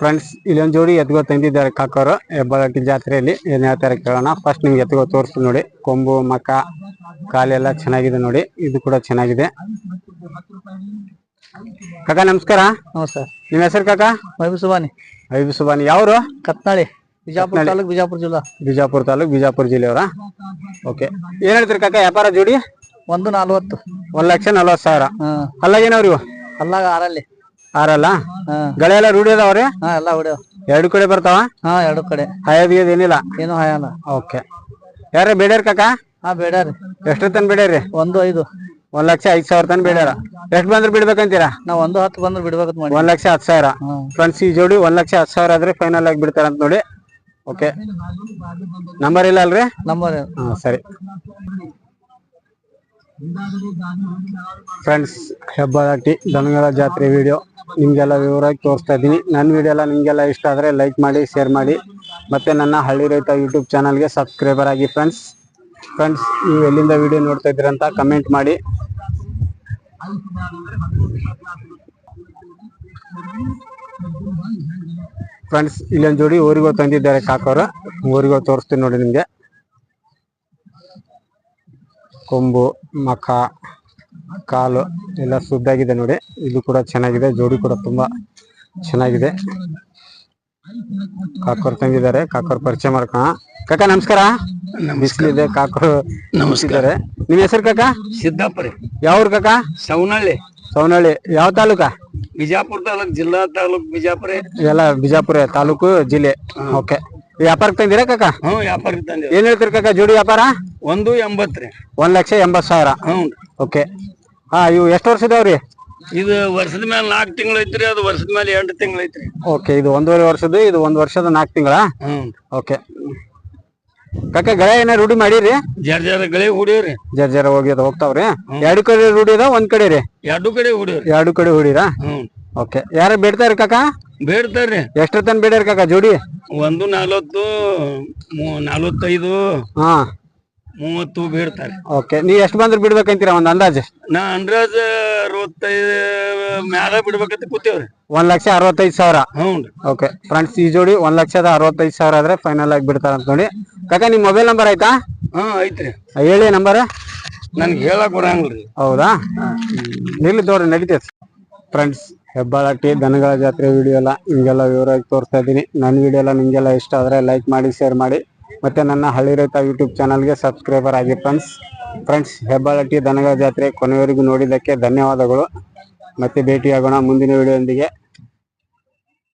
ಫ್ರೆಂಡ್ಸ್ ಇಲ್ಲೊಂದು ಜೋಡಿ ಎತ್ಗೋ ತಂದಿದ್ದಾರೆ ಕಾಕೋರು. ಹೆಬ್ಬಾಳಟ್ಟಿ ಜಾತ್ರೆಯಲ್ಲಿ ಏನ್ ಹೇಳ್ತಾರೆ ಕೇಳೋಣ. ಫಸ್ಟ್ ನಿಮ್ಗೆ ಎತ್ಗೋ ತೋರಿಸ್ತೀನಿ ನೋಡಿ. ಕೊಂಬು ಮಕ ಕಾಲೆಲ್ಲ ಚೆನ್ನಾಗಿದೆ ನೋಡಿ. ಇದು ಕೂಡ ಚೆನ್ನಾಗಿದೆ. ಕಾಕ ನಮಸ್ಕಾರ. ನಮಸ್ಕಾರ ನಿಮ್ಮ ಹೆಸರು ಕಾಕ? ಮೈಬು ಸುಬಾನಿ. ಐಬಿ ಸುಬಾನಿ. ಯಾವರು? ಕತ್ನಾಳಿ ಬಿಜಾಪುರ. ತಾಲೂಕ್ ಬಿಜಾಪುರ ಜಿಲ್ಲಾ. ಬಿಜಾಪುರ ತಾಲೂಕ್ ಬಿಜಾಪುರ ಜಿಲ್ಲೆಯವರ? ಓಕೆ ಏನ್ ಹೇಳ್ತೀರಿ ಕಾಕ ವ್ಯಾಪಾರ ಜೋಡಿ? ಒಂದು ನಲ್ವತ್ತು. ಒಂದ್ ಲಕ್ಷ ನಲ್ವತ್ತು ಸಾವಿರ. ಹಾ. ಅಲ್ಲ ಏನವ್ರಿ ಇವು ಅಲ್ಲಾಗ ಆರಲ್ಲಿ. ಆರಲ್ಲ? ಗಳೆ ಎಲ್ಲ ರೂಢಿ ಅದಾವ್ರಿ ಹಾ ಎಲ್ಲ ಹೊಡೆಯವ್ ಎರಡು ಕಡೆ ಬರ್ತಾವ? ಹಾ ಎರಡು ಕಡೆ. ಹಯದ್ ಏನಿಲ್ಲ? ಏನು ಹಾಯಲ್ಲ ಓಕೆ. ಯಾರ ಬೇಡ್ಯಾರ ಕಾಕ? ಹಾ ಬೇಡ ರೀ ಎಷ್ಟು ತನ್ ಬೇಡ್ಯಾರಿ ಒಂದು ಐದು. ಒಂದ್ ಲಕ್ಷ ಐದ್ ಸಾವಿರ ತನ ಬೇಡ್ಯಾರ. ಎಷ್ಟು ಬಂದ್ರೆ ಬಿಡ್ಬೇಕಂತೀರಾ? ನಾವ್ ಒಂದು ಹತ್ತು ಬಂದ್ರೆ ಬಿಡ್ಬೇಕು ಮಾಡಿ ಒಂದ್ ಲಕ್ಷ ಹತ್ತು ಸಾವಿರ. ಫ್ರೆಂಡ್ಸ್ ಈ ಜೋಡಿ ಒಂದ್ ಲಕ್ಷ ಹತ್ತು ಸಾವಿರ ಆದ್ರೆ ಫೈನಲ್ ಆಗಿ ಬಿಡ್ತಾರ ಅಂತ ನೋಡಿ. ಓಕೆ. ನಂಬರ್ ಇಲ್ಲ ಅಲ್ರಿ? ನಂಬರ್ ಹಾ ಸರಿ. ಫ್ರೆಂಡ್ಸ್ ಹೆಬ್ಬಾಳಟ್ಟಿ ದನಗಳ ಜಾತ್ರೆ ವಿಡಿಯೋ ನಿಮಗೆಲ್ಲ ವಿವರವಾಗಿ ತೋರಿಸ್ತಾ ಇದ್ದೀನಿ. ನನ್ನ ವಿಡಿಯೋ ಎಲ್ಲ ನಿಮಗೆಲ್ಲ ಇಷ್ಟ ಆದರೆ ಲೈಕ್ ಮಾಡಿ ಶೇರ್ ಮಾಡಿ. ಮತ್ತೆ ನನ್ನ ಹಳ್ಳಿ ರೈತ ಯೂಟ್ಯೂಬ್ ಚಾನಲ್ಗೆ ಸಬ್ಸ್ಕ್ರೈಬರ್ ಆಗಿ ಫ್ರೆಂಡ್ಸ್ ಫ್ರೆಂಡ್ಸ್ ನೀವು ಎಲ್ಲಿಂದ ವಿಡಿಯೋ ನೋಡ್ತಾ ಇದ್ದೀರಂತ ಕಮೆಂಟ್ ಮಾಡಿ. ಫ್ರೆಂಡ್ಸ್ ಇಲ್ಲೊಂದು ಜೋಡಿ ಊರಿಗೋ ತಂದಿದ್ದಾರೆ ಕಾಕೋರು ಊರಿಗೋ ತೋರಿಸ್ತೀನಿ ನೋಡಿ ನಿಮಗೆ. ಕೊಂಬು ಮಖ ಕಾಲು ಎಲ್ಲ ಸುದ್ದಾಗಿದೆ ನೋಡಿ. ಇದು ಕೂಡ ಚೆನ್ನಾಗಿದೆ. ಜೋಡಿ ಕೂಡ ತುಂಬಾ ಚೆನ್ನಾಗಿದೆ. ಕಾಕೋರ್ ತಂದಿದ್ದಾರೆ ಕಾಕೋರ್ ಪರಿಚಯ ಮಾಡ್ಕೋಣ. ಕಾಕ ನಮಸ್ಕಾರ. ಬಿಸಿಲಿದೆ ಕಾಕೋರ್ ನಮಸ್ಕಾರ. ನಿಮ್ಮ ಹೆಸರು ಕಾಕ? ಸಿದ್ದಾಪುರ ಯಾವ್ರ ಕಾಕ? ಸವನಹಳ್ಳಿ. ಸವನಹಳ್ಳಿ. ಯಾವ ತಾಲೂಕ? ಬಿಜಾಪುರ ತಾಲೂಕ್ ಜಿಲ್ಲಾ ತಾಲೂಕ್ ಬಿಜಾಪುರ. ಎಲ್ಲ ಬಿಜಾಪುರ ತಾಲೂಕು ಜಿಲ್ಲೆ. ಓಕೆ. ವ್ಯಾಪಾರಕ್ಕೆ ತಂದಿರ ಕಾಕ? ಹ್ಞೂ ವ್ಯಾಪಾರ ತಂದೆ ಏನ್ ಹೇಳ್ತೀರಿ ಕಾಕ ಜೋಡಿ ವ್ಯಾಪಾರ? ಒಂದು ರೀ. ಒಂದ್ ಲಕ್ಷ ಎಂಬತ್ ಸಾವಿರ. ಹ್ಞೂ ಓಕೆ. ಹಾ ಇವು ಎಷ್ಟು ವರ್ಷದವ್ರಿ? ಇದು ವರ್ಷದ ಮೇಲೆ ನಾಲ್ಕು ತಿಂಗಳು ಐತ್ರಿ ಅದು ವರ್ಷದ ಮೇಲೆ ಎಂಟು ತಿಂಗಳು ಐತ್ರಿ. ಓಕೆ ಇದು ಒಂದೂವರೆ ವರ್ಷದ ಇದು ಒಂದ್ ವರ್ಷದ ನಾಲ್ಕು ತಿಂಗಳ? ಹ್ಞೂ ಓಕೆ. ಕಾಕ ಗಳೆ ಏನ ರೂಢಿ ಮಾಡಿರಿ? ಜರ ಜರ ಗಳೆ ಜರ್ ಜರ ಜರ ಅದು ಹೋಗ್ತಾವ್ರಿ. ಎರಡು ಕಡೆ ರೂಢಿ ಅದ ಒಂದ್ ಕಡೆ ರೀ? ಎರಡು ಕಡೆ ಹೊಡಿಯೋರಿ ಎರಡು ಕಡೆ ಹುಡಿರಾ? ಹ್ಞೂ ಓಕೆ. ಯಾರ ಬೇಡ್ತಾರಿ ಕಾಕ? ಬೇಡ್ತಾರ್ರಿ. ಎಷ್ಟು ತನ ಬೇಡ್ಯಾರ ಕಾಕ? ಜೋಡಿ? ಒಂದು ನಲವತ್ತು ನಲವತ್ತೈದು ಹಾ. ಮೂವತ್ತು ಬಿಡ್ತಾರೆ ಓಕೆ. ನೀ ಎಷ್ಟು ಬಂದ್ರೆ ಬಿಡ್ಬೇಕಂತೀರ ಒಂದ್ ಅಂದಾಜ್? ನಾ ಅಂದ್ರಾಜ್ ಅರವತ್ತೈದು ಮ್ಯಾಲ ಬಿಡ್ಬೇಕಂತ ಕೂತೇವ್ರಿ. ಒಂದ್ ಲಕ್ಷ ಅರವತ್ತೈದು ಸಾವಿರ. ಹ್ಞೂ ರೀ ಓಕೆ. ಫ್ರೆಂಡ್ಸ್ ಈ ಜೋಡಿ ಒಂದ್ ಲಕ್ಷದ ಅರವತ್ತೈದು ಸಾವಿರ ಆದ್ರೆ ಫೈನಲ್ ಆಗಿ ಬಿಡ್ತಾರ ಅಂತ ನೋಡಿ. ಕಾಕ ನಿಮ್ ಮೊಬೈಲ್ ನಂಬರ್ ಆಯ್ತಾ? ಹಾ ಐತ್ರಿ. ಹೇಳಿ ನಂಬರ್ ನನ್ಗೆ ಹೇಳಕ್ ಬರಂಗಿಲ್ರಿ. ಹೌದಾ? ನಿಲ್ಲಿ ತೋರಿ ನಡೀತೈತೆ. ಫ್ರೆಂಡ್ಸ್ ಹೆಬ್ಬಾಳಟ್ಟಿ ದನಗಳ ಜಾತ್ರೆ ವಿಡಿಯೋ ಎಲ್ಲ ನಿಮಗೆಲ್ಲ ವಿವರವಾಗಿ ತೋರಿಸ್ತಾ ಇದ್ದೀನಿ. ನನ್ನ ವಿಡಿಯೋ ಎಲ್ಲ ನಿಮಗೆಲ್ಲ ಇಷ್ಟ ಆದರೆ ಲೈಕ್ ಮಾಡಿ ಶೇರ್ ಮಾಡಿ. ಮತ್ತು ನನ್ನ ಹಳ್ಳಿ ರೈತ ಯೂಟ್ಯೂಬ್ ಚಾನಲ್ಗೆ ಸಬ್ಸ್ಕ್ರೈಬರ್ ಆಗಿ ಫ್ರೆಂಡ್ಸ್ ಫ್ರೆಂಡ್ಸ್ ಹೆಬ್ಬಾಳಟ್ಟಿ ದನಗಳ ಜಾತ್ರೆ ಕೊನೆಯವರೆಗೂ ನೋಡಿದ್ದಕ್ಕೆ ಧನ್ಯವಾದಗಳು. ಮತ್ತೆ ಭೇಟಿಯಾಗೋಣ ಮುಂದಿನ ವಿಡಿಯೋದೊಂದಿಗೆ